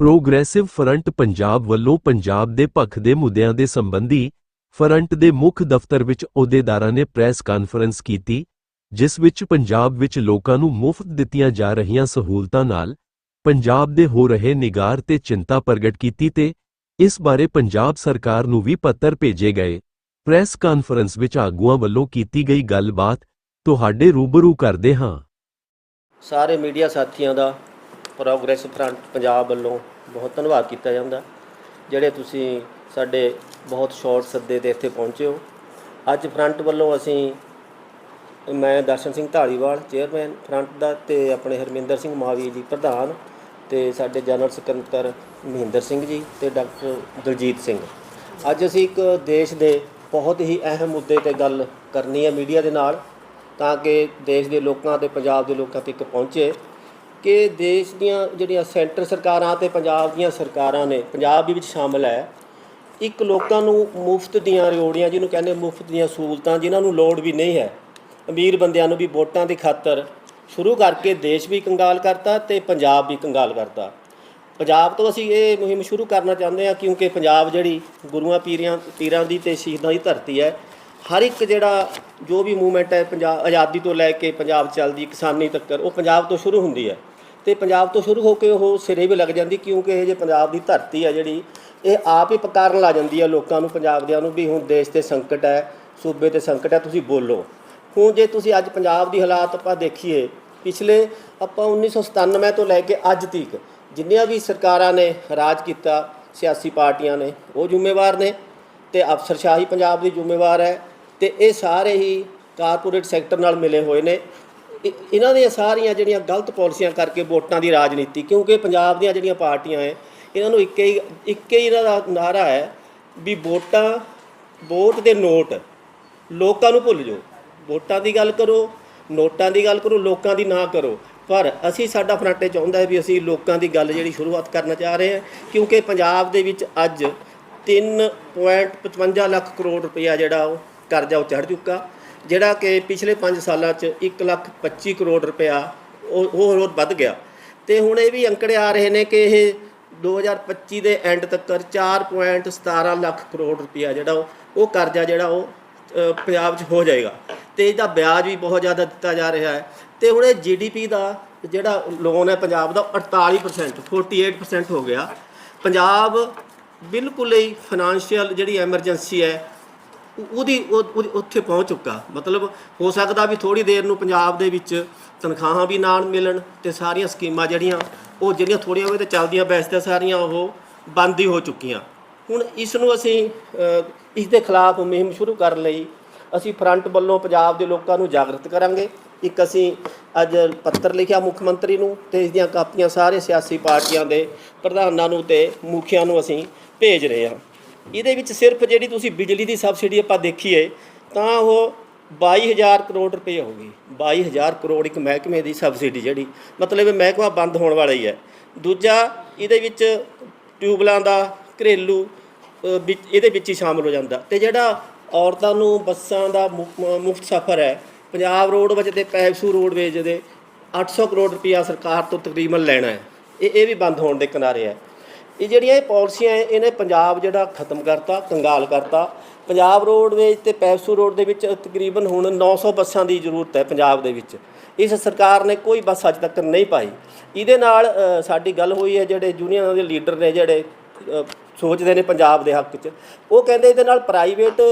Progressive front Punjab ਵੱਲੋਂ ਪੰਜਾਬ ਦੇ ਪੱਖ ਦੇ ਮੁੱਦਿਆਂ ਦੇ ਸੰਬੰਧੀ ਫਰੰਟ ਦੇ ਮੁੱਖ ਦਫ਼ਤਰ ਵਿੱਚ ਅਹੁਦੇਦਾਰਾਂ ਨੇ ਪ੍ਰੈਸ ਕਾਨਫਰੰਸ ਕੀਤੀ, ਜਿਸ ਵਿੱਚ ਪੰਜਾਬ ਵਿੱਚ ਲੋਕਾਂ ਨੂੰ ਮੁਫਤ ਦਿੱਤੀਆਂ ਜਾ ਰਹੀਆਂ ਸਹੂਲਤਾਂ ਨਾਲ ਪੰਜਾਬ ਦੇ ਹੋ ਰਹੇ ਨਿਗਾਰ ਤੇ ਚਿੰਤਾ ਪ੍ਰਗਟ ਕੀਤੀ ਤੇ ਇਸ ਬਾਰੇ ਪੰਜਾਬ ਸਰਕਾਰ ਨੂੰ ਵੀ ਪੱਤਰ ਭੇਜੇ ਗਏ। ਪ੍ਰੈਸ ਕਾਨਫਰੰਸ ਵਿੱਚ ਆਗੂਆਂ ਵੱਲੋਂ ਕੀਤੀ ਗਈ ਗੱਲਬਾਤ ਤੁਹਾਡੇ ਰੂਬਰੂ ਕਰਦੇ ਹਾਂ। ਸਾਰੇ ਮੀਡੀਆ ਸਾਥੀਆਂ ਦਾ ਪ੍ਰੋਗਰੈਸ ਫਰੰਟ ਪੰਜਾਬ ਵੱਲੋਂ ਬਹੁਤ ਧੰਨਵਾਦ ਕੀਤਾ ਜਾਂਦਾ। ਜਿਹੜੇ ਤੁਸੀਂ ਸਾਡੇ ਬਹੁਤ ਸ਼ਾਰਟ ਸੱਦੇ ਤੇ ਇੱਥੇ ਪਹੁੰਚੇ ਹੋ। ਅੱਜ ਫਰੰਟ ਵੱਲੋਂ ਅਸੀਂ ਮੈਂ ਦਰਸ਼ਨ ਸਿੰਘ ਢਾਲੀਵਾਲ ਚੇਅਰਮੈਨ ਫਰੰਟ ਦਾ ਤੇ ਆਪਣੇ ਹਰਮਿੰਦਰ ਸਿੰਘ ਮਾਵੀ ਜੀ ਪ੍ਰਧਾਨ ਤੇ ਸਾਡੇ ਜਨਰਲ ਸਕੱਤਰ ਮਹਿੰਦਰ ਸਿੰਘ ਜੀ ਤੇ ਡਾਕਟਰ ਦਲਜੀਤ ਸਿੰਘ। ਅੱਜ ਅਸੀਂ ਇੱਕ ਦੇਸ਼ ਦੇ ਬਹੁਤ ਹੀ ਅਹਿਮ ਮੁੱਦੇ ਤੇ ਗੱਲ ਕਰਨੀ ਹੈ ਮੀਡੀਆ ਦੇ ਨਾਲ, ਤਾਂ ਕਿ ਦੇਸ਼ ਦੇ ਲੋਕਾਂ ਤੇ ਪੰਜਾਬ ਦੇ ਲੋਕਾਂ ਤੱਕ ਪਹੁੰਚੇ। ਕਿ ਦੇਸ਼ ਦੀਆਂ ਜਿਹੜੀਆਂ ਸੈਂਟਰ ਸਰਕਾਰਾਂ ਤੇ ਪੰਜਾਬ ਦੀਆਂ ਸਰਕਾਰਾਂ ਨੇ, ਪੰਜਾਬ ਵੀ ਵਿੱਚ ਸ਼ਾਮਲ ਹੈ, ਇੱਕ ਲੋਕਾਂ ਨੂੰ ਮੁਫਤ ਦੀਆਂ ਰਿਓੜੀਆਂ, ਜਿਹਨੂੰ ਕਹਿੰਦੇ ਮੁਫਤ ਦੀਆਂ ਸਹੂਲਤਾਂ, ਜਿਨ੍ਹਾਂ ਨੂੰ ਲੋੜ ਵੀ ਨਹੀਂ ਹੈ, ਅਮੀਰ ਬੰਦਿਆਂ ਨੂੰ ਵੀ ਵੋਟਾਂ ਦੀ ਖਾਤਰ ਸ਼ੁਰੂ ਕਰਕੇ ਦੇਸ਼ ਵੀ ਕੰਗਾਲ ਕਰਤਾ ਤੇ ਪੰਜਾਬ ਵੀ ਕੰਗਾਲ ਕਰਤਾ। ਪੰਜਾਬ ਤੋਂ ਅਸੀਂ ਇਹ ਮੁਹਿੰਮ ਸ਼ੁਰੂ ਕਰਨਾ ਚਾਹੁੰਦੇ ਹਾਂ, ਕਿਉਂਕਿ ਪੰਜਾਬ ਜਿਹੜੀ ਗੁਰੂਆਂ, ਪੀਰਾਂ ਪੀਰਾਂ ਦੀ ਤੇ ਸ਼ਹੀਦਾਂ ਦੀ ਧਰਤੀ ਹੈ, ਹਰ ਇੱਕ ਜਿਹੜਾ ਜੋ ਵੀ ਮੂਵਮੈਂਟ ਹੈ ਪੰਜਾਬ ਆਜ਼ਾਦੀ ਤੋਂ ਲੈ ਕੇ ਪੰਜਾਬ ਚੱਲਦੀ, ਕਿਸਾਨੀ ਤੱਕ ਉਹ ਪੰਜਾਬ ਤੋਂ ਸ਼ੁਰੂ ਹੁੰਦੀ ਹੈ। ਤੇ ਪੰਜਾਬ ਤੋਂ ਸ਼ੁਰੂ ਹੋ ਕੇ ਉਹ ਸਿਰੇ ਵੀ ਲੱਗ ਜਾਂਦੀ, ਕਿਉਂਕਿ ਇਹ ਜੇ ਪੰਜਾਬ ਦੀ ਧਰਤੀ ਹੈ ਜਿਹੜੀ, ਇਹ ਆਪ ਹੀ ਪਕਾਰਨ ਲਾ ਜਾਂਦੀ ਹੈ ਲੋਕਾਂ ਨੂੰ ਪੰਜਾਬ ਦਿਆਂ ਨੂੰ ਵੀ ਹੁਣ ਦੇਸ਼ ਤੇ ਸੰਕਟ ਹੈ, ਸੂਬੇ ਤੇ ਸੰਕਟ ਹੈ, ਤੁਸੀਂ ਬੋਲੋ। ਹੁਣ ਜੇ ਤੁਸੀਂ ਅੱਜ ਪੰਜਾਬ ਦੀ ਹਾਲਾਤ ਆਪਾਂ ਦੇਖੀਏ, ਪਿਛਲੇ ਆਪਾਂ 1997 ਤੋਂ ਲੈ ਕੇ ਅੱਜ ਤੱਕ, ਜਿੰਨੀਆਂ ਵੀ ਸਰਕਾਰਾਂ ਨੇ ਰਾਜ ਕੀਤਾ, ਸਿਆਸੀ ਪਾਰਟੀਆਂ ਨੇ, ਉਹ ਜ਼ਿੰਮੇਵਾਰ ਨੇ, ਤੇ ਅਫਸਰਸ਼ਾਹੀ ਪੰਜਾਬ ਦੀ ਜ਼ਿੰਮੇਵਾਰ ਹੈ, ਤੇ ਇਹ ਸਾਰੇ ਹੀ ਕਾਰਪੋਰੇਟ ਸੈਕਟਰ ਨਾਲ ਮਿਲੇ ਹੋਏ ਨੇ। ਇਹਨਾਂ ਦੀਆਂ ਸਾਰੀਆਂ ਜਿਹੜੀਆਂ ਗਲਤ ਪਾਲਿਸੀਆਂ ਕਰਕੇ ਵੋਟਾਂ ਦੀ ਰਾਜਨੀਤੀ, ਕਿਉਂਕਿ ਪੰਜਾਬ ਦੀਆਂ ਜਿਹੜੀਆਂ ਪਾਰਟੀਆਂ ਹੈ ਇਹਨਾਂ ਨੂੰ ਇੱਕੇ ਹੀ ਇੱਕੇ ਹੀ ਇਹਨਾਂ ਦਾ ਨਾਰਾ ਹੈ ਵੀ ਵੋਟਾਂ, ਵੋਟ ਦੇ ਨੋਟ ਲੋਕਾਂ ਨੂੰ ਭੁੱਲ ਜਾਓ। ਵੋਟਾਂ ਦੀ ਗੱਲ ਕਰੋ, ਨੋਟਾਂ ਦੀ ਗੱਲ ਕਰੋ, ਲੋਕਾਂ ਦੀ ਨਾ ਕਰੋ। ਪਰ ਅਸੀਂ, ਸਾਡਾ ਫਰੰਟ ਚਾਹੁੰਦਾ ਹੈ ਵੀ ਅਸੀਂ ਲੋਕਾਂ ਦੀ ਗੱਲ ਜਿਹੜੀ ਸ਼ੁਰੂਆਤ ਕਰਨਾ ਚਾਹ ਰਹੇ ਹਾਂ ਕਿਉਂਕਿ ਪੰਜਾਬ ਦੇ ਵਿੱਚ ਅੱਜ 3.55 ਲੱਖ ਕਰੋੜ ਰੁਪਇਆ ਜਿਹੜਾ ਉਹ ਕਰਜ਼ਾ ਉਹ ਚੜ ਚੁੱਕਾ। ਜਿਹੜਾ ਕਿ ਪਿਛਲੇ 5 ਸਾਲਾਂ ਚ 1 ਲੱਖ 25 ਕਰੋੜ ਰੁਪਇਆ ਉਹ ਹੋਰ ਹੋਰ ਵੱਧ ਗਿਆ। ਤੇ ਹੁਣ ਇਹ ਵੀ ਅੰਕੜੇ ਆ ਰਹੇ ਨੇ ਕਿ ਇਹ 2025 ਦੇ ਐਂਡ ਤੱਕ 4.17 ਲੱਖ ਕਰੋੜ ਰੁਪਇਆ ਜਿਹੜਾ ਉਹ ਉਹ ਕਰਜ਼ਾ ਜਿਹੜਾ ਉਹ ਪੰਜਾਬ 'ਚ ਹੋ ਜਾਏਗਾ। ਤੇ ਇਹਦਾ ਵਿਆਜ ਵੀ ਬਹੁਤ ਜ਼ਿਆਦਾ ਦਿੱਤਾ ਜਾ ਰਿਹਾ ਹੈ। ਤੇ ਹੁਣ ਇਹ ਜੀਡੀਪੀ ਦਾ ਜਿਹੜਾ ਲੋਨ ਹੈ ਪੰਜਾਬ ਦਾ 48% 48% ਹੋ ਗਿਆ। ਪੰਜਾਬ ਬਿਲਕੁਲ ਹੀ ਫਾਈਨੈਂਸ਼ੀਅਲ ਜਿਹੜੀ ਐਮਰਜੈਂਸੀ ਹੈ ਉਹਦੀ ਉਹ- ਉੱਥੇ ਪਹੁੰਚ ਚੁੱਕਾ। ਮਤਲਬ ਹੋ ਸਕਦਾ ਵੀ ਥੋੜੀ ਦੇਰ ਨੂੰ ਪੰਜਾਬ ਦੇ ਵਿੱਚ ਤਨਖਾਹਾਂ ਵੀ ਨਾਲ ਮਿਲਣ ਤੇ ਸਾਰੀਆਂ ਸਕੀਮਾਂ ਜਿਹੜੀਆਂ, ਉਹ ਜਿਹੜੀਆਂ ਥੋੜੀਆਂ ਹੋਵੇ ਤੇ ਚੱਲਦੀਆਂ ਵੈਸੇ ਸਾਰੀਆਂ ਉਹ ਬੰਦ ਹੀ ਹੋ ਚੁੱਕੀਆਂ। ਹੁਣ ਇਸ ਨੂੰ ਅਸੀਂ ਇਸ ਦੇ ਖਿਲਾਫ ਮੁਹਿੰਮ ਸ਼ੁਰੂ ਕਰਨ ਲਈ। ਅਸੀਂ ਫਰੰਟ ਵੱਲੋਂ ਪੰਜਾਬ ਦੇ ਲੋਕਾਂ ਨੂੰ ਜਾਗਰਤ ਕਰਾਂਗੇ। ਇੱਕ ਅਸੀਂ ਅੱਜ ਪੱਤਰ ਲਿਖਿਆ ਮੁੱਖ ਮੰਤਰੀ ਨੂੰ ਤੇ ਇਸ ਦੀਆਂ ਕਾਪੀਆਂ ਸਾਰੇ ਸਿਆਸੀ ਪਾਰਟੀਆਂ ਦੇ ਪ੍ਰਧਾਨਾਂ ਨੂੰ ਤੇ ਮੁਖੀਆਂ ਨੂੰ ਅਸੀਂ ਭੇਜ ਰਹੇ ਹਾਂ। ਇਹਦੇ ਵਿੱਚ ਸਿਰਫ ਜਿਹੜੀ ਤੁਸੀਂ ਬਿਜਲੀ ਦੀ ਸਬਸਿਡੀ ਆਪਾਂ ਦੇਖੀਏ ਤਾਂ ਉਹ 22000 ਕਰੋੜ ਰੁਪਏ ਹੋ ਗਈ 22000 ਕਰੋੜ ਇੱਕ ਮਹਿਕਮੇ ਦੀ ਸਬਸਿਡੀ ਜਿਹੜੀ ਮਤਲਬ ਇਹ ਮਹਿਕਮਾ ਬੰਦ ਹੋਣ ਵਾਲਾ ਹੀ ਹੈ। ਦੂਜਾ ਇਹਦੇ ਵਿੱਚ ਟਿਊਬਲਾਂ ਦਾ ਘਰੇਲੂ ਅ, ਇਹਦੇ ਵਿੱਚ ਹੀ ਸ਼ਾਮਲ ਹੋ ਜਾਂਦਾ। ਤੇ ਜਿਹੜਾ ਔਰਤਾਂ ਨੂੰ ਬੱਸਾਂ ਦਾ ਮੁਫਤ ਸਫ਼ਰ ਹੈ ਪੰਜਾਬ ਰੋਡਵੇਜ ਤੇ ਪੈਪਸੂ ਰੋਡਵੇਜ ਦੇ 800 ਕਰੋੜ ਰੁਪਇਆ ਸਰਕਾਰ ਤੋਂ ਤਕਰੀਬਨ ਲੈਣਾ ਹੈ। ਇਹ ਇਹ ਵੀ ਬੰਦ ਹੋਣ ਦੇ ਕਿਨਾਰੇ ਹੈ। ਇਹ ਜਿਹੜੀਆਂ ਇਹ ਪਾਲਿਸੀਆਂ ਹੈ, ਇਹਨੇ ਪੰਜਾਬ ਜਿਹੜਾ ਖਤਮ ਕਰਤਾ, ਕੰਗਾਲ ਕਰਤਾ। ਪੰਜਾਬ ਰੋਡਵੇਜ ਤੇ ਪੈਪਸੂ ਰੋਡ ਦੇ ਵਿੱਚ ਤਕਰੀਬਨ ਹੁਣ 900 ਬੱਸਾਂ ਦੀ ਜ਼ਰੂਰਤ ਹੈ ਪੰਜਾਬ ਦੇ ਵਿੱਚ। ਇਸ ਸਰਕਾਰ ਨੇ ਕੋਈ ਬੱਸ ਅੱਜ ਤੱਕ ਨਹੀਂ ਪਾਈ। ਇਹਦੇ ਨਾਲ ਸਾਡੀ ਗੱਲ ਹੋਈ ਹੈ, ਜਿਹੜੇ ਯੂਨੀਅਨਾਂ ਦੇ ਲੀਡਰ ਨੇ, ਜਿਹੜੇ ਸੋਚਦੇ ਨੇ ਪੰਜਾਬ ਦੇ ਹੱਕ 'ਚ। ਉਹ ਕਹਿੰਦੇ ਇਹਦੇ ਨਾਲ ਪ੍ਰਾਈਵੇਟ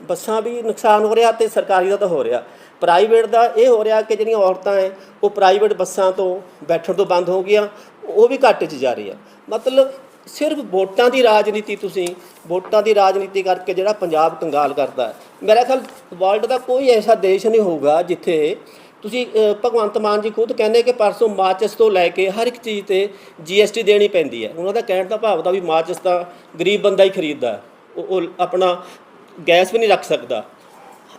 ਬੱਸਾਂ ਵੀ ਨੁਕਸਾਨ ਹੋ ਰਿਹਾ ਤੇ ਸਰਕਾਰੀ ਦਾ ਤਾਂ ਹੋ ਰਿਹਾ। ਪ੍ਰਾਈਵੇਟ ਦਾ ਇਹ ਹੋ ਰਿਹਾ ਕਿ ਜਿਹੜੀਆਂ ਔਰਤਾਂ ਹੈ, ਉਹ ਪ੍ਰਾਈਵੇਟ ਬੱਸਾਂ ਤੋਂ ਬੈਠਣ ਤੋਂ ਬੰਦ ਹੋ ਗਈਆਂ, ਉਹ ਵੀ ਘਾਟੇ 'ਚ ਜਾ ਰਹੀ ਆ ਮਤਲਬ ਸਿਰਫ ਵੋਟਾਂ ਦੀ ਰਾਜਨੀਤੀ ਤੁਸੀਂ, ਵੋਟਾਂ ਦੀ ਰਾਜਨੀਤੀ ਕਰਕੇ ਜਿਹੜਾ ਪੰਜਾਬ ਕੰਗਾਲ ਕਰਦਾ ਮੇਰਾ ਖਿਆਲ ਵਰਲਡ ਦਾ ਕੋਈ ਐਸਾ ਦੇਸ਼ ਨਹੀਂ ਹੋਊਗਾ ਜਿੱਥੇ ਤੁਸੀਂ ਭਗਵੰਤ ਮਾਨ ਜੀ ਖੁਦ ਕਹਿੰਦੇ ਕਿ ਪਰਸੋਂ ਮਾਚਸ ਤੋਂ ਲੈ ਕੇ ਹਰ ਇੱਕ ਚੀਜ਼ ਤੇ ਜੀਐਸਟੀ ਦੇਣੀ ਪੈਂਦੀ ਹੈ। ਉਹਨਾਂ ਦਾ ਕਹਿਣ ਦਾ ਭਾਵ ਦਾ ਵੀ ਮਾਚਸ ਤਾਂ ਗਰੀਬ ਬੰਦਾ ਹੀ ਖਰੀਦਦਾ ਉਹ ਆਪਣਾ ਗੈਸ ਵੀ ਨਹੀਂ ਰੱਖ ਸਕਦਾ।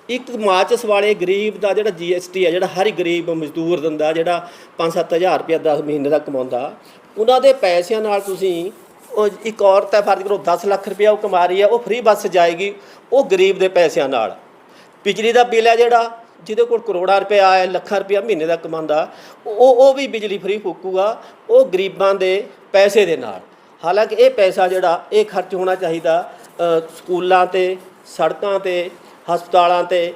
ਇੱਕ ਮਾਚਸ ਵਾਲੇ ਗਰੀਬ ਦਾ ਜਿਹੜਾ ਜੀਐਸਟੀ ਹੈ, ਜਿਹੜਾ ਹਰ ਇੱਕ ਗਰੀਬ ਮਜ਼ਦੂਰ ਦਿੰਦਾ, ਜਿਹੜਾ 5-7000 ਰੁਪਏ 10 ਮਹੀਨੇ ਦਾ ਕਮਾਉਂਦਾ, ਉਹਨਾਂ ਦੇ ਪੈਸਿਆਂ ਨਾਲ ਤੁਸੀਂ ਉਹ ਇੱਕ ਔਰਤ ਹੈ ਫਰਜ਼ ਕਰੋ 10 ਲੱਖ ਰੁਪਇਆ ਉਹ ਕਮਾ ਰਹੀ ਹੈ ਉਹ ਫ੍ਰੀ ਬੱਸ ਜਾਏਗੀ ਉਹ ਗਰੀਬ ਦੇ ਪੈਸਿਆਂ ਨਾਲ। ਬਿਜਲੀ ਦਾ ਬਿੱਲ ਹੈ ਜਿਹੜਾ ਜਿਹਦੇ ਕੋਲ ਕਰੋੜਾਂ ਰੁਪਏ ਆਇਆ ਲੱਖਾਂ ਰੁਪਏ ਮਹੀਨੇ ਦਾ ਕਮਾਉਂਦਾ ਉਹ ਉਹ ਵੀ ਬਿਜਲੀ ਫ੍ਰੀ ਫੂਕੂਗਾ ਉਹ ਗਰੀਬਾਂ ਦੇ ਪੈਸੇ ਦੇ ਨਾਲ। ਹਾਲਾਂਕਿ ਇਹ ਪੈਸਾ ਜਿਹੜਾ ਇਹ ਖਰਚ ਹੋਣਾ ਚਾਹੀਦਾ ਸਕੂਲਾਂ ਤੇ ਸੜਕਾਂ ਤੇ ਹਸਪਤਾਲਾਂ ਤੇ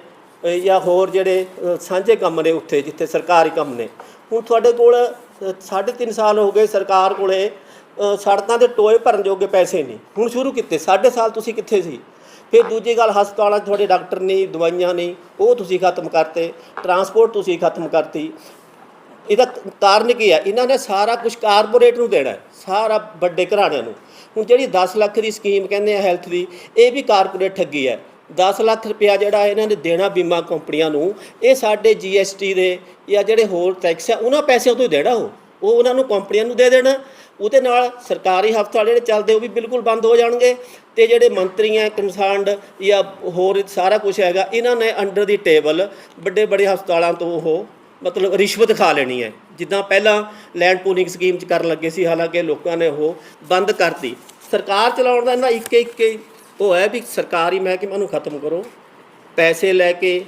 ਜਾਂ ਹੋਰ ਜਿਹੜੇ ਸਾਂਝੇ ਕੰਮ ਨੇ ਉੱਥੇ ਜਿੱਥੇ ਸਰਕਾਰੀ ਕੰਮ ਨੇ। ਹੁਣ ਤੁਹਾਡੇ ਕੋਲ ਅ, ਸਾਢੇ ਤਿੰਨ ਸਾਲ ਹੋ ਗਏ ਸਰਕਾਰ ਕੋਲੇ ਸੜਕਾਂ ਦੇ ਟੋਏ ਭਰਨ ਜੋਗੇ ਪੈਸੇ ਨਹੀਂ। ਹੁਣ ਸ਼ੁਰੂ ਕੀਤੇ, ਸਾਢੇ ਸਾਲ ਤੁਸੀਂ ਕਿੱਥੇ ਸੀ? ਫਿਰ ਦੂਜੀ ਗੱਲ, ਹਸਪਤਾਲਾਂ 'ਚ ਤੁਹਾਡੇ ਡਾਕਟਰ ਨਹੀਂ, ਦਵਾਈਆਂ ਨਹੀਂ, ਉਹ ਤੁਸੀਂ ਖਤਮ ਕਰਤੇ, ਟਰਾਂਸਪੋਰਟ ਤੁਸੀਂ ਖਤਮ ਕਰਤੀ। ਇਹਦਾ ਕਾਰਨ ਕੀ ਹੈ? ਇਹਨਾਂ ਨੇ ਸਾਰਾ ਕੁਝ ਕਾਰਪੋਰੇਟ ਨੂੰ ਦੇਣਾ ਸਾਰਾ ਵੱਡੇ ਘਰਾਣਿਆਂ ਨੂੰ। ਹੁਣ ਜਿਹੜੀ 10 ਲੱਖ ਦੀ ਸਕੀਮ ਕਹਿੰਦੇ ਆ ਹੈਲਥ ਦੀ, ਇਹ ਵੀ ਕਾਰਪੋਰੇਟ ਠੱਗੀ ਹੈ। 10 ਲੱਖ ਰੁਪਇਆ ਜਿਹੜਾ ਇਹਨਾਂ ਨੇ ਦੇਣਾ ਬੀਮਾ ਕੰਪਨੀਆਂ ਨੂੰ, ਇਹ ਸਾਡੇ ਜੀਐਸਟੀ ਦੇ ਜਾਂ ਜਿਹੜੇ ਹੋਰ ਟੈਕਸ ਆ ਉਹਨਾਂ ਪੈਸਿਆਂ ਤੋਂ ਹੀ ਦੇਣਾ ਉਹ। ਉਹ ਉਹਨਾਂ ਨੂੰ ਕੰਪਨੀਆਂ ਨੂੰ ਦੇ ਦੇਣਾ। ਉਹਦੇ ਨਾਲ ਸਰਕਾਰੀ ਹਸਪਤਾਲ ਜਿਹੜੇ ਚੱਲਦੇ ਉਹ ਵੀ ਬਿਲਕੁਲ ਬੰਦ ਹੋ ਜਾਣਗੇ ਤੇ ਜਿਹੜੇ ਮੰਤਰੀ ਆ ਕੰਸਰਨਡ ਜਾਂ ਹੋਰ ਸਾਰਾ ਕੁਝ ਹੈਗਾ, ਇਹਨਾਂ ਨੇ ਅੰਡਰ ਦੀ ਟੇਬਲ ਵੱਡੇ ਵੱਡੇ ਹਸਪਤਾਲਾਂ ਤੋਂ ਉਹ ਮਤਲਬ ਰਿਸ਼ਵਤ ਖਾ ਲੈਣੀ ਹੈ। ਜਿੱਦਾਂ ਪਹਿਲਾਂ ਲੈਂਡ ਪੂਲਿੰਗ ਸਕੀਮ ਚ ਕਰਨ ਲੱਗੇ ਸੀ, ਹਾਲਾਂਕਿ ਲੋਕਾਂ ਨੇ ਉਹ ਬੰਦ ਕਰਤੀ। ਸਰਕਾਰ ਚਲਾਉਣ ਦਾ ਇਹਨਾਂ ਇੱਕ ਇੱਕ ਉਹ ਹੈ ਵੀ ਸਰਕਾਰੀ ਮਹਿਕਮਿਆਂ ਨੂੰ ਖਤਮ ਕਰੋ। ਪੈਸੇ ਲੈ ਕੇ,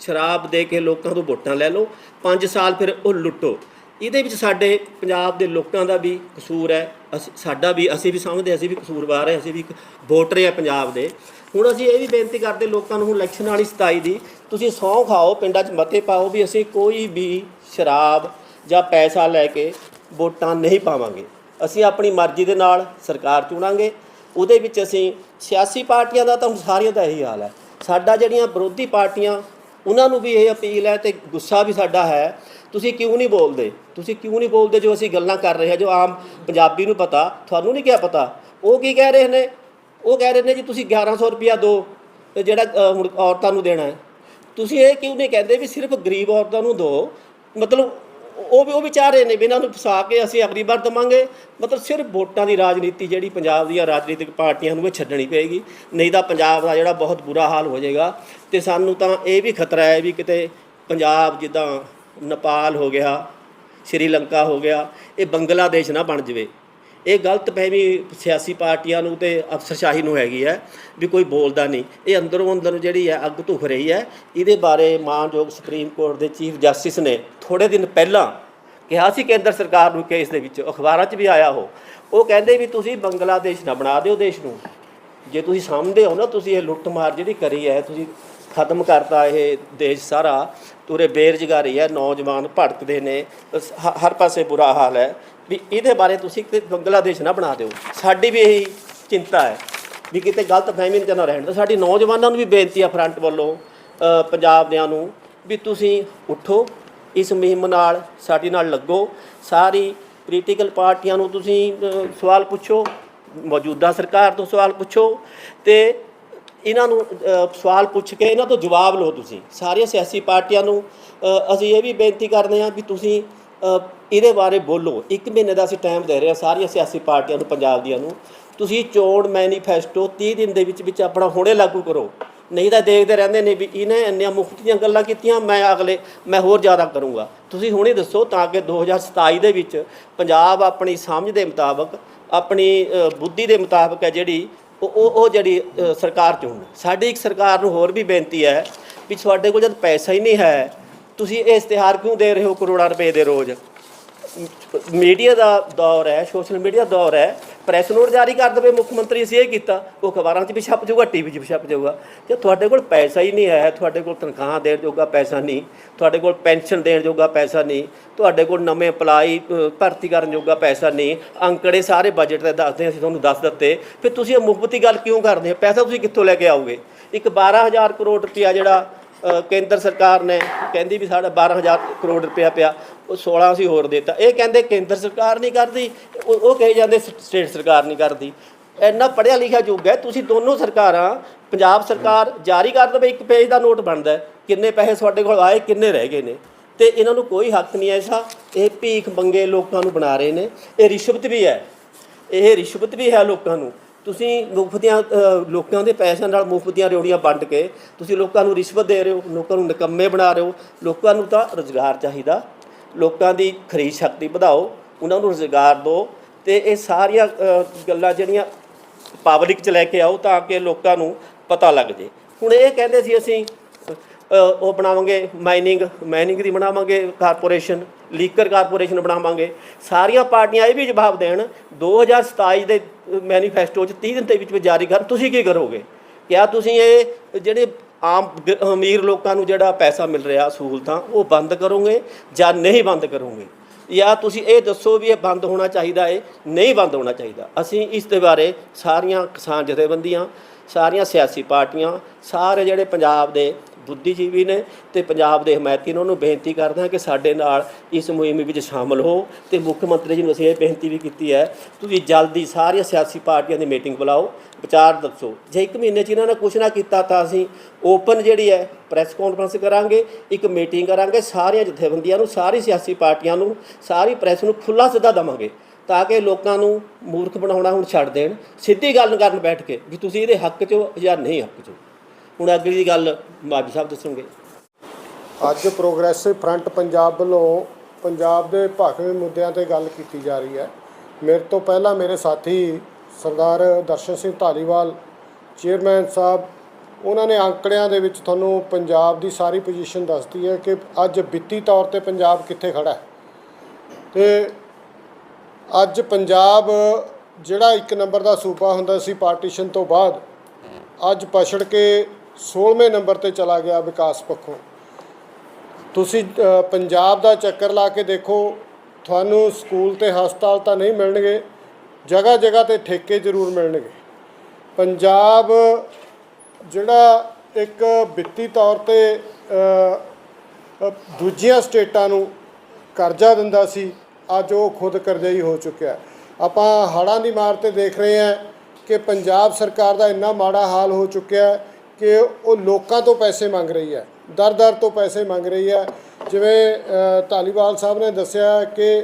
ਸ਼ਰਾਬ ਦੇ ਕੇ ਲੋਕਾਂ ਤੋਂ ਵੋਟਾਂ ਲੈ ਲਓ। 5 ਸਾਲ ਫਿਰ ਉਹ ਲੁੱਟੋ। ਇਹਦੇ ਵਿੱਚ ਸਾਡੇ ਪੰਜਾਬ ਦੇ ਲੋਕਾਂ ਦਾ ਵੀ ਕਸੂਰ ਹੈ। ਅਸੀਂ, ਸਾਡਾ ਵੀ, ਅਸੀਂ ਵੀ ਸਮਝਦੇ ਅਸੀਂ ਵੀ ਕਸੂਰਵਾਰ ਹੈ, ਅਸੀਂ ਵੀ ਇੱਕ ਵੋਟਰ ਹੈ ਪੰਜਾਬ ਦੇ। ਹੁਣ ਅਸੀਂ ਇਹ ਵੀ ਬੇਨਤੀ ਕਰਦੇ ਲੋਕਾਂ ਨੂੰ, ਹੁਣ ਇਲੈਕਸ਼ਨ ਵਾਲੀ 27 ਦੀ, ਤੁਸੀਂ ਸਹੁੰ ਖਾਓ, ਪਿੰਡਾਂ 'ਚ ਮਤੇ ਪਾਓ ਵੀ ਅਸੀਂ ਕੋਈ ਵੀ ਸ਼ਰਾਬ ਜਾਂ ਪੈਸਾ ਲੈ ਕੇ ਵੋਟਾਂ ਨਹੀਂ ਪਾਵਾਂਗੇ। ਅਸੀਂ ਆਪਣੀ ਮਰਜ਼ੀ ਦੇ ਨਾਲ ਸਰਕਾਰ ਚੁਣਾਂਗੇ। ਉਹਦੇ ਵਿੱਚ ਅਸੀਂ ਸਿਆਸੀ ਪਾਰਟੀਆਂ ਦਾ ਤਾਂ ਹੁਣ ਸਾਰੀਆਂ ਦਾ ਇਹੀ ਹਾਲ ਹੈ। ਸਾਡਾ ਜਿਹੜੀਆਂ ਵਿਰੋਧੀ ਪਾਰਟੀਆਂ, ਉਹਨਾਂ ਨੂੰ ਵੀ ਇਹ ਅਪੀਲ ਹੈ ਤੇ ਗੁੱਸਾ ਵੀ ਸਾਡਾ ਹੈ ਤੁਸੀਂ ਕਿਉਂ ਨਹੀਂ ਬੋਲਦੇ? ਤੁਸੀਂ ਕਿਉਂ ਨਹੀਂ ਬੋਲਦੇ ਜੋ ਅਸੀਂ ਗੱਲਾਂ ਕਰ ਰਹੇ ਹਾਂ ਜੋ ਆਮ ਪੰਜਾਬੀ ਨੂੰ ਪਤਾ ਤੁਹਾਨੂੰ ਨਹੀਂ ਕਿਹਾ ਪਤਾ? ਉਹ ਕੀ ਕਹਿ ਰਹੇ ਨੇ? ਉਹ ਕਹਿ ਰਹੇ ਨੇ ਜੀ ਤੁਸੀਂ 1100 ਰੁਪਿਆ ਦਿਓ ਤੇ ਜਿਹੜਾ ਅ, ਹੁਣ ਔਰਤਾਂ ਨੂੰ ਦੇਣਾ ਹੈ। ਤੁਸੀਂ ਇਹ ਕਿਉਂ ਨਹੀਂ ਕਹਿੰਦੇ ਵੀ ਸਿਰਫ ਗਰੀਬ ਔਰਤਾਂ ਨੂੰ ਦਿਓ ਮਤਲਬ ਉਹ ਵੀ ਉਹ ਵਿਚਾਰ ਰਹੇ ਨੇ ਵੀ ਇਹਨਾਂ ਨੂੰ ਫਸਾ ਕੇ ਅਸੀਂ ਅਗਲੀ ਵਾਰ ਦੇਵਾਂਗੇ। ਮਤਲਬ ਸਿਰਫ ਵੋਟਾਂ ਦੀ ਰਾਜਨੀਤੀ ਜਿਹੜੀ ਪੰਜਾਬ ਦੀਆਂ ਰਾਜਨੀਤਿਕ ਪਾਰਟੀਆਂ ਨੂੰ ਇਹ ਛੱਡਣੀ ਪਏਗੀ। ਨਹੀਂ ਤਾਂ ਪੰਜਾਬ ਦਾ ਜਿਹੜਾ ਬਹੁਤ ਬੁਰਾ ਹਾਲ ਹੋ ਜਾਏਗਾ। ਤੇ ਸਾਨੂੰ ਤਾਂ ਇਹ ਵੀ ਖਤਰਾ ਹੈ ਵੀ ਕਿਤੇ ਪੰਜਾਬ ਜਿੱਦਾਂ ਨੇਪਾਲ ਹੋ ਗਿਆ, ਸ਼੍ਰੀਲੰਕਾ ਹੋ ਗਿਆ, ਇਹ ਬੰਗਲਾਦੇਸ਼ ਨਾ ਬਣ ਜਾਵੇ। ਇਹ ਗਲਤ ਪਹਿਮੀ ਸਿਆਸੀ ਪਾਰਟੀਆਂ ਨੂੰ ਤੇ ਅਫਸਰਸ਼ਾਹੀ ਨੂੰ ਹੈਗੀ ਹੈ ਵੀ ਕੋਈ ਬੋਲਦਾ ਨਹੀਂ। ਇਹ ਅੰਦਰੋਂ ਅੰਦਰ ਜਿਹੜੀ ਹੈ ਅੱਗ ਧੁਖ ਰਹੀ ਹੈ। ਇਹਦੇ ਬਾਰੇ ਮਾਨਯੋਗ ਸੁਪਰੀਮ ਕੋਰਟ ਦੇ ਚੀਫ ਜਸਟਿਸ ਨੇ ਥੋੜੇ ਦਿਨ ਪਹਿਲਾਂ ਕਿਹਾ ਸੀ ਕੇਂਦਰ ਸਰਕਾਰ ਨੂੰ ਕੇਸ ਦੇ ਵਿੱਚ ਅਖਬਾਰਾਂ 'ਚ ਵੀ ਆਇਆ ਉਹ ਉਹ ਕਹਿੰਦੇ ਵੀ ਤੁਸੀਂ ਬੰਗਲਾਦੇਸ਼ ਨਾ ਬਣਾ ਦਿਓ ਦੇਸ਼ ਨੂੰ। ਜੇ ਤੁਸੀਂ ਸਮਝਦੇ ਹੋ ਨਾ, ਤੁਸੀਂ ਇਹ ਲੁੱਟਮਾਰ ਜਿਹੜੀ ਕਰੀ ਹੈ, ਤੁਸੀਂ ਖਤਮ ਕਰਤਾ ਇਹ ਦੇਸ਼ ਸਾਰਾ ਤੁਰੇ ਬੇਰੁਜ਼ਗਾਰੀ ਹੈ, ਨੌਜਵਾਨ ਭਟਕਦੇ ਨੇ ਹ- ਹਰ ਪਾਸੇ ਬੁਰਾ ਹਾਲ ਹੈ। ਵੀ ਇਹਦੇ ਬਾਰੇ ਤੁਸੀਂ ਕਿਤੇ ਬੰਗਲਾਦੇਸ਼ ਨਾ ਬਣਾ ਦਿਓ। ਸਾਡੀ ਵੀ ਇਹੀ ਚਿੰਤਾ ਹੈ। ਵੀ ਕਿਤੇ ਗਲਤ ਫਹਿਮੀ ਨਾ ਰਹਿਣ ਤਾਂ ਸਾਡੀ ਨੌਜਵਾਨਾਂ ਨੂੰ ਵੀ ਬੇਨਤੀ ਆ ਫਰੰਟ ਵੱਲੋਂ ਪੰਜਾਬ ਦਿਆਂ ਨੂੰ ਵੀ ਤੁਸੀਂ ਉੱਠੋ, ਇਸ ਮੁਹਿੰਮ ਨਾਲ ਸਾਡੀ ਨਾਲ ਲੱਗੋ। ਸਾਰੀ ਪੋਲੀਟੀਕਲ ਪਾਰਟੀਆਂ ਨੂੰ ਤੁਸੀਂ ਸਵਾਲ ਪੁੱਛੋ। ਮੌਜੂਦਾ ਸਰਕਾਰ ਤੋਂ ਸਵਾਲ ਪੁੱਛੋ। ਤੇ ਇਹਨਾਂ ਨੂੰ ਸਵਾਲ ਪੁੱਛ ਕੇ ਇਹਨਾਂ ਤੋਂ ਜਵਾਬ ਲਓ ਤੁਸੀਂ। ਸਾਰੀਆਂ ਸਿਆਸੀ ਪਾਰਟੀਆਂ ਨੂੰ ਅਸੀਂ ਇਹ ਵੀ ਬੇਨਤੀ ਕਰਦੇ ਹਾਂ ਵੀ ਤੁਸੀਂ ਇਹਦੇ ਬਾਰੇ ਬੋਲੋ। ਇੱਕ ਮਹੀਨੇ ਦਾ ਅਸੀਂ ਟਾਈਮ ਦੇ ਰਹੇ ਹਾਂ ਸਾਰੀਆਂ ਸਿਆਸੀ ਪਾਰਟੀਆਂ ਨੂੰ, ਪੰਜਾਬ ਦੀਆਂ ਨੂੰ। ਤੁਸੀਂ ਚੋਣ ਮੈਨੀਫੈਸਟੋ 30 ਦਿਨ ਦੇ ਵਿੱਚ ਵਿੱਚ ਆਪਣਾ ਹੁਣੇ ਲਾਗੂ ਕਰੋ। ਨਹੀਂ ਤਾਂ ਦੇਖਦੇ ਰਹਿੰਦੇ ਨੇ ਵੀ ਇਹਨੇ ਇੰਨੀਆਂ ਮੁਫਤ ਦੀਆਂ ਗੱਲਾਂ ਕੀਤੀਆਂ, ਮੈਂ ਅਗਲੇ, ਮੈਂ ਹੋਰ ਜ਼ਿਆਦਾ ਕਰੂੰਗਾ। ਤੁਸੀਂ ਹੁਣੇ ਦੱਸੋ ਤਾਂ ਕਿ 2027 ਦੇ ਵਿੱਚ ਪੰਜਾਬ ਆਪਣੀ ਸਮਝ ਦੇ ਮੁਤਾਬਕ, ਆਪਣੀ ਬੁੱਧੀ ਦੇ ਮੁਤਾਬਕ ਹੈ ਜਿਹੜੀ ਉਹ ਉਹ ਜਿਹੜੀ ਸਰਕਾਰ ਚੁਣ ਸਾਡੀ ਇੱਕ ਸਰਕਾਰ ਨੂੰ ਹੋਰ ਵੀ ਬੇਨਤੀ ਹੈ ਵੀ ਤੁਹਾਡੇ ਕੋਲ ਜਦ ਪੈਸਾ ਹੀ ਨਹੀਂ ਹੈ, ਤੁਸੀਂ ਇਹ ਇਸ਼ਤਿਹਾਰ ਕਿਉਂ ਦੇ ਰਹੇ ਹੋ ਕਰੋੜਾਂ ਰੁਪਏ ਦੇ ਰੋਜ਼? ਮੀਡੀਆ ਦਾ ਦੌਰ ਹੈ, ਸੋਸ਼ਲ ਮੀਡੀਆ ਦੌਰ ਹੈ। ਪ੍ਰੈਸ ਨੋਟ ਜਾਰੀ ਕਰ ਦੇਵੇ, ਮੁੱਖ ਮੰਤਰੀ ਅਸੀਂ ਇਹ ਕੀਤਾ, ਉਹ ਅਖਬਾਰਾਂ 'ਚ ਵੀ ਛਪ ਜਾਊਗਾ, ਟੀਵੀ 'ਚ ਵੀ ਛਪ ਜਾਊਗਾ। ਜੇ ਤੁਹਾਡੇ ਕੋਲ ਪੈਸਾ ਹੀ ਨਹੀਂ ਹੈ, ਤੁਹਾਡੇ ਕੋਲ ਤਨਖਾਹ ਦੇਣ ਜੋਗਾ ਪੈਸਾ ਨਹੀਂ, ਤੁਹਾਡੇ ਕੋਲ ਪੈਨਸ਼ਨ ਦੇਣ ਜੋਗਾ ਪੈਸਾ ਨਹੀਂ, ਤੁਹਾਡੇ ਕੋਲ ਨਵੇਂ ਅਪਲਾਈ ਭਰਤੀ ਕਰਨ ਜੋਗਾ ਪੈਸਾ ਨਹੀਂ, ਅੰਕੜੇ ਸਾਰੇ ਬਜਟ ਦੇ ਦੱਸਦੇ ਅਸੀਂ ਤੁਹਾਨੂੰ ਦੱਸ ਦਿੱਤੇ। ਫਿਰ ਤੁਸੀਂ ਇਹ ਮੁਫਤੀ ਗੱਲ ਕਿਉਂ ਕਰਦੇ ਹੋ? ਪੈਸਾ ਤੁਸੀਂ ਕਿੱਥੋਂ ਲੈ ਕੇ ਆਓਗੇ? ਇੱਕ 12000 ਕਰੋੜ ਰੁਪਇਆ ਜਿਹੜਾ ਕੇਂਦਰ ਸਰਕਾਰ ਨੇ ਕਹਿੰਦੀ ਵੀ ਸਾਡਾ 12000 ਕਰੋੜ ਰੁਪਇਆ ਪਿਆ, ਉਹ 16 ਅਸੀਂ ਹੋਰ ਦੇਤਾ। ਇਹ ਕਹਿੰਦੇ ਕੇਂਦਰ ਸਰਕਾਰ ਨਹੀਂ ਕਰਦੀ, ਉਹ ਉਹ ਕਹੇ ਜਾਂਦੇ ਸਟੇਟ ਸਰਕਾਰ ਨਹੀਂ ਕਰਦੀ। ਇੰਨਾ ਪੜਿਆ ਲਿਖਿਆ ਯੁੱਗ ਹੈ, ਤੁਸੀਂ ਦੋਨੋਂ ਸਰਕਾਰਾਂ, ਪੰਜਾਬ ਸਰਕਾਰ ਜਾਰੀ ਕਰ ਦੇਵੇ, ਇੱਕ ਪੇਜ ਦਾ ਨੋਟ ਬਣਦਾ ਕਿੰਨੇ ਪੈਸੇ ਤੁਹਾਡੇ ਕੋਲ ਆਏ, ਕਿੰਨੇ ਰਹਿ ਗਏ ਨੇ। ਤੇ ਇਹਨਾਂ ਨੂੰ ਕੋਈ ਹੱਕ ਨਹੀਂ ਐਸਾ, ਇਹ ਭੀਖ ਮੰਗੇ ਲੋਕਾਂ ਨੂੰ ਬਣਾ ਰਹੇ ਨੇ। ਇਹ ਰਿਸ਼ਵਤ ਵੀ ਹੈ, ਇਹ ਰਿਸ਼ਵਤ ਵੀ ਹੈ ਲੋਕਾਂ ਨੂੰ। ਤੁਸੀਂ ਮੁਫਤ ਦੀਆਂ ਲੋਕਾਂ ਦੇ ਪੈਸਿਆਂ ਨਾਲ ਮੁਫਤ ਦੀਆਂ ਰਿਓੜੀਆਂ ਵੰਡ ਕੇ ਤੁਸੀਂ ਲੋਕਾਂ ਨੂੰ ਰਿਸ਼ਵਤ ਦੇ ਰਹੇ ਹੋ, ਲੋਕਾਂ ਨੂੰ ਨਿਕੰਮੇ ਬਣਾ ਰਹੇ ਹੋ, ਲੋਕਾਂ ਨੂੰ ਤਾਂ ਰੁਜ਼ਗਾਰ ਚਾਹੀਦਾ। ਲੋਕਾਂ ਦੀ ਖਰੀਦ ਸ਼ਕਤੀ ਵਧਾਓ, ਉਹਨਾਂ ਨੂੰ ਰੁਜ਼ਗਾਰ ਦਿਓ ਤੇ ਇਹ ਸਾਰੀਆਂ ਗੱਲਾਂ ਜਿਹੜੀਆਂ ਪਬਲਿਕ 'ਚ ਲੈ ਕੇ ਆਓ ਤਾਂ ਕਿ ਲੋਕਾਂ ਨੂੰ ਪਤਾ ਲੱਗ ਜੇ। ਹੁਣ ਇਹ ਕਹਿੰਦੇ ਸੀ ਅਸੀਂ ਉਹ ਬਣਾਵਾਂਗੇ ਮਾਈਨਿੰਗ ਮਾਈਨਿੰਗ ਦੀ ਬਣਾਵਾਂਗੇ ਕਾਰਪੋਰੇਸ਼ਨ ਲੀਕਰ ਕਾਰਪੋਰੇਸ਼ਨ ਬਣਾਵਾਂਗੇ। ਸਾਰੀਆਂ ਪਾਰਟੀਆਂ ਇਹ ਵੀ ਜਵਾਬ ਦੇਣ 2027 ਦੇ ਮੈਨੀਫੈਸਟੋ 'ਚ 30 ਦਿਨ ਦੇ ਵਿੱਚ ਵਿੱਚ ਜਾਰੀ ਕਰਨ, ਤੁਸੀਂ ਕੀ ਕਰੋਗੇ? ਕਿਆ ਤੁਸੀਂ ਇਹ ਜਿਹੜੇ ਆਮ ਅਮੀਰ ਲੋਕਾਂ ਨੂੰ ਜਿਹੜਾ ਪੈਸਾ ਮਿਲ ਰਿਹਾ ਸਹੂਲਤਾਂ, ਉਹ ਬੰਦ ਕਰੋਗੇ ਜਾਂ ਨਹੀਂ ਬੰਦ ਕਰੋਗੇ? ਜਾਂ ਤੁਸੀਂ ਇਹ ਦੱਸੋ ਵੀ ਇਹ ਬੰਦ ਹੋਣਾ ਚਾਹੀਦਾ ਹੈ ਨਹੀਂ ਬੰਦ ਹੋਣਾ ਚਾਹੀਦਾ? ਅਸੀਂ ਇਸ ਦੇ ਬਾਰੇ ਸਾਰੀਆਂ ਕਿਸਾਨ ਜਥੇਬੰਦੀਆਂ, ਸਾਰੀਆਂ ਸਿਆਸੀ ਪਾਰਟੀਆਂ, ਸਾਰੇ ਜਿਹੜੇ ਪੰਜਾਬ ਦੇ ਬੁੱਧੀਜੀਵੀ ਨੇ ਤੇ ਪੰਜਾਬ ਦੇ ਹਮਾਇਤੀ ਨੇ ਉਹਨੂੰ ਬੇਨਤੀ ਕਰਦੇ ਹਾਂ ਕਿ ਸਾਡੇ ਨਾਲ ਇਸ ਮੁਹਿੰਮ ਵਿੱਚ ਸ਼ਾਮਲ ਹੋ ਤੇ ਮੁੱਖ ਮੰਤਰੀ ਜੀ ਨੂੰ ਅਸੀਂ ਇਹ ਬੇਨਤੀ ਵੀ ਕੀਤੀ ਹੈ, ਤੁਸੀਂ ਜਲਦੀ ਸਾਰੀਆਂ ਸਿਆਸੀ ਪਾਰਟੀਆਂ ਦੀ ਮੀਟਿੰਗ ਬੁਲਾਓ, ਵਿਚਾਰ ਦੱਸੋ। ਜੇ ਇੱਕ ਮਹੀਨੇ 'ਚ ਇਹਨਾਂ ਨੇ ਕੁਛ ਨਾ ਕੀਤਾ ਤਾਂ ਅਸੀਂ ਓਪਨ ਜਿਹੜੀ ਹੈ, ਪ੍ਰੈਸ ਕਾਨਫਰੰਸ ਕਰਾਂਗੇ, ਇੱਕ ਮੀਟਿੰਗ ਕਰਾਂਗੇ, ਸਾਰੀਆਂ ਜਥੇਬੰਦੀਆਂ ਨੂੰ, ਸਾਰੀ ਸਿਆਸੀ ਪਾਰਟੀਆਂ ਨੂੰ, ਸਾਰੀ ਪ੍ਰੈਸ ਨੂੰ ਖੁੱਲਾ ਸਿੱਧਾ ਦਵਾਂਗੇ ਤਾਂ ਕਿ ਲੋਕਾਂ ਨੂੰ ਮੂਰਖ ਬਣਾਉਣਾ ਹੁਣ ਛੱਡ ਦੇਣ। ਸਿੱਧੀ ਗੱਲ ਕਰਨ ਬੈਠ ਕੇ ਵੀ ਤੁਸੀਂ ਇਹਦੇ ਹੱਕ 'ਚ ਜਾਂ ਨਹੀਂ ਹੱਕ 'ਚ। ਹੁਣ ਅਗਲੀ ਦੀ ਗੱਲ ਮਾਜੀ ਸਾਹਿਬ ਦੱਸਣਗੇ। ਅੱਜ ਪ੍ਰੋਗਰੈਸਿਵ ਫਰੰਟ ਪੰਜਾਬ ਵੱਲੋਂ ਪੰਜਾਬ ਦੇ ਭਾਖਵੇਂ ਮੁੱਦਿਆਂ ਤੇ ਗੱਲ ਕੀਤੀ ਜਾ ਰਹੀ ਹੈ। ਮੇਰੇ ਤੋਂ ਪਹਿਲਾਂ ਮੇਰੇ ਸਾਥੀ ਸਰਦਾਰ ਦਰਸ਼ਨ ਸਿੰਘ ਧਾਲੀਵਾਲ, ਚੇਅਰਮੈਨ ਸਾਹਿਬ, ਉਹਨਾਂ ਨੇ ਅੰਕੜਿਆਂ ਦੇ ਵਿੱਚ ਤੁਹਾਨੂੰ ਪੰਜਾਬ ਦੀ ਸਾਰੀ ਪੋਜੀਸ਼ਨ ਦੱਸਦੀ ਹੈ ਕਿ ਅੱਜ ਵਿੱਤੀ ਤੌਰ ਤੇ ਪੰਜਾਬ ਕਿੱਥੇ ਖੜਾ ਹੈ। ਤੇ ਅੱਜ ਪੰਜਾਬ ਜਿਹੜਾ ਇੱਕ ਨੰਬਰ ਦਾ ਸੂਬਾ ਹੁੰਦਾ ਸੀ ਪਾਰਟੀਸ਼ਨ ਤੋਂ ਬਾਅਦ, ਅੱਜ ਪਛੜ ਕੇ 16ਵੇਂ ਨੰਬਰ ਤੇ ਚਲਾ ਗਿਆ ਵਿਕਾਸ ਪੱਖੋਂ। ਤੁਸੀਂ ਪੰਜਾਬ ਦਾ ਚੱਕਰ ਲਾ ਕੇ ਦੇਖੋ, ਤੁਹਾਨੂੰ ਸਕੂਲ ਤੇ ਹਸਪਤਾਲ ਤਾਂ ਨਹੀਂ ਮਿਲਣਗੇ ਜਗ੍ਹਾ ਜਗ੍ਹਾ ਤੇ ਠੇਕੇ ਜ਼ਰੂਰ ਮਿਲਣਗੇ। ਪੰਜਾਬ ਜਿਹੜਾ ਇੱਕ ਵਿੱਤੀ ਤੌਰ ਤੇ ਦੂਜੀਆਂ ਸਟੇਟਾਂ ਨੂੰ ਕਰਜ਼ਾ ਦਿੰਦਾ ਸੀ, ਅੱਜ ਉਹ ਖੁਦ ਕਰਜ਼ਾਈ ਹੋ ਚੁੱਕਿਆ। ਆਪਾਂ ਹੜ੍ਹਾਂ ਦੀ ਮਾਰ ਤੇ ਦੇਖ ਰਹੇ ਹਾਂ ਕਿ ਪੰਜਾਬ ਸਰਕਾਰ ਦਾ ਇੰਨਾ ਮਾੜਾ ਹਾਲ ਹੋ ਚੁੱਕਿਆ ਹੈ ਕਿ ਉਹ ਲੋਕਾਂ ਤੋਂ ਪੈਸੇ ਮੰਗ ਰਹੀ ਹੈ ਦਰ ਦਰ ਤੋਂ ਪੈਸੇ ਮੰਗ ਰਹੀ ਹੈ। ਜਿਵੇਂ ਧਾਲੀਵਾਲ ਸਾਹਿਬ ਨੇ ਦੱਸਿਆ ਕਿ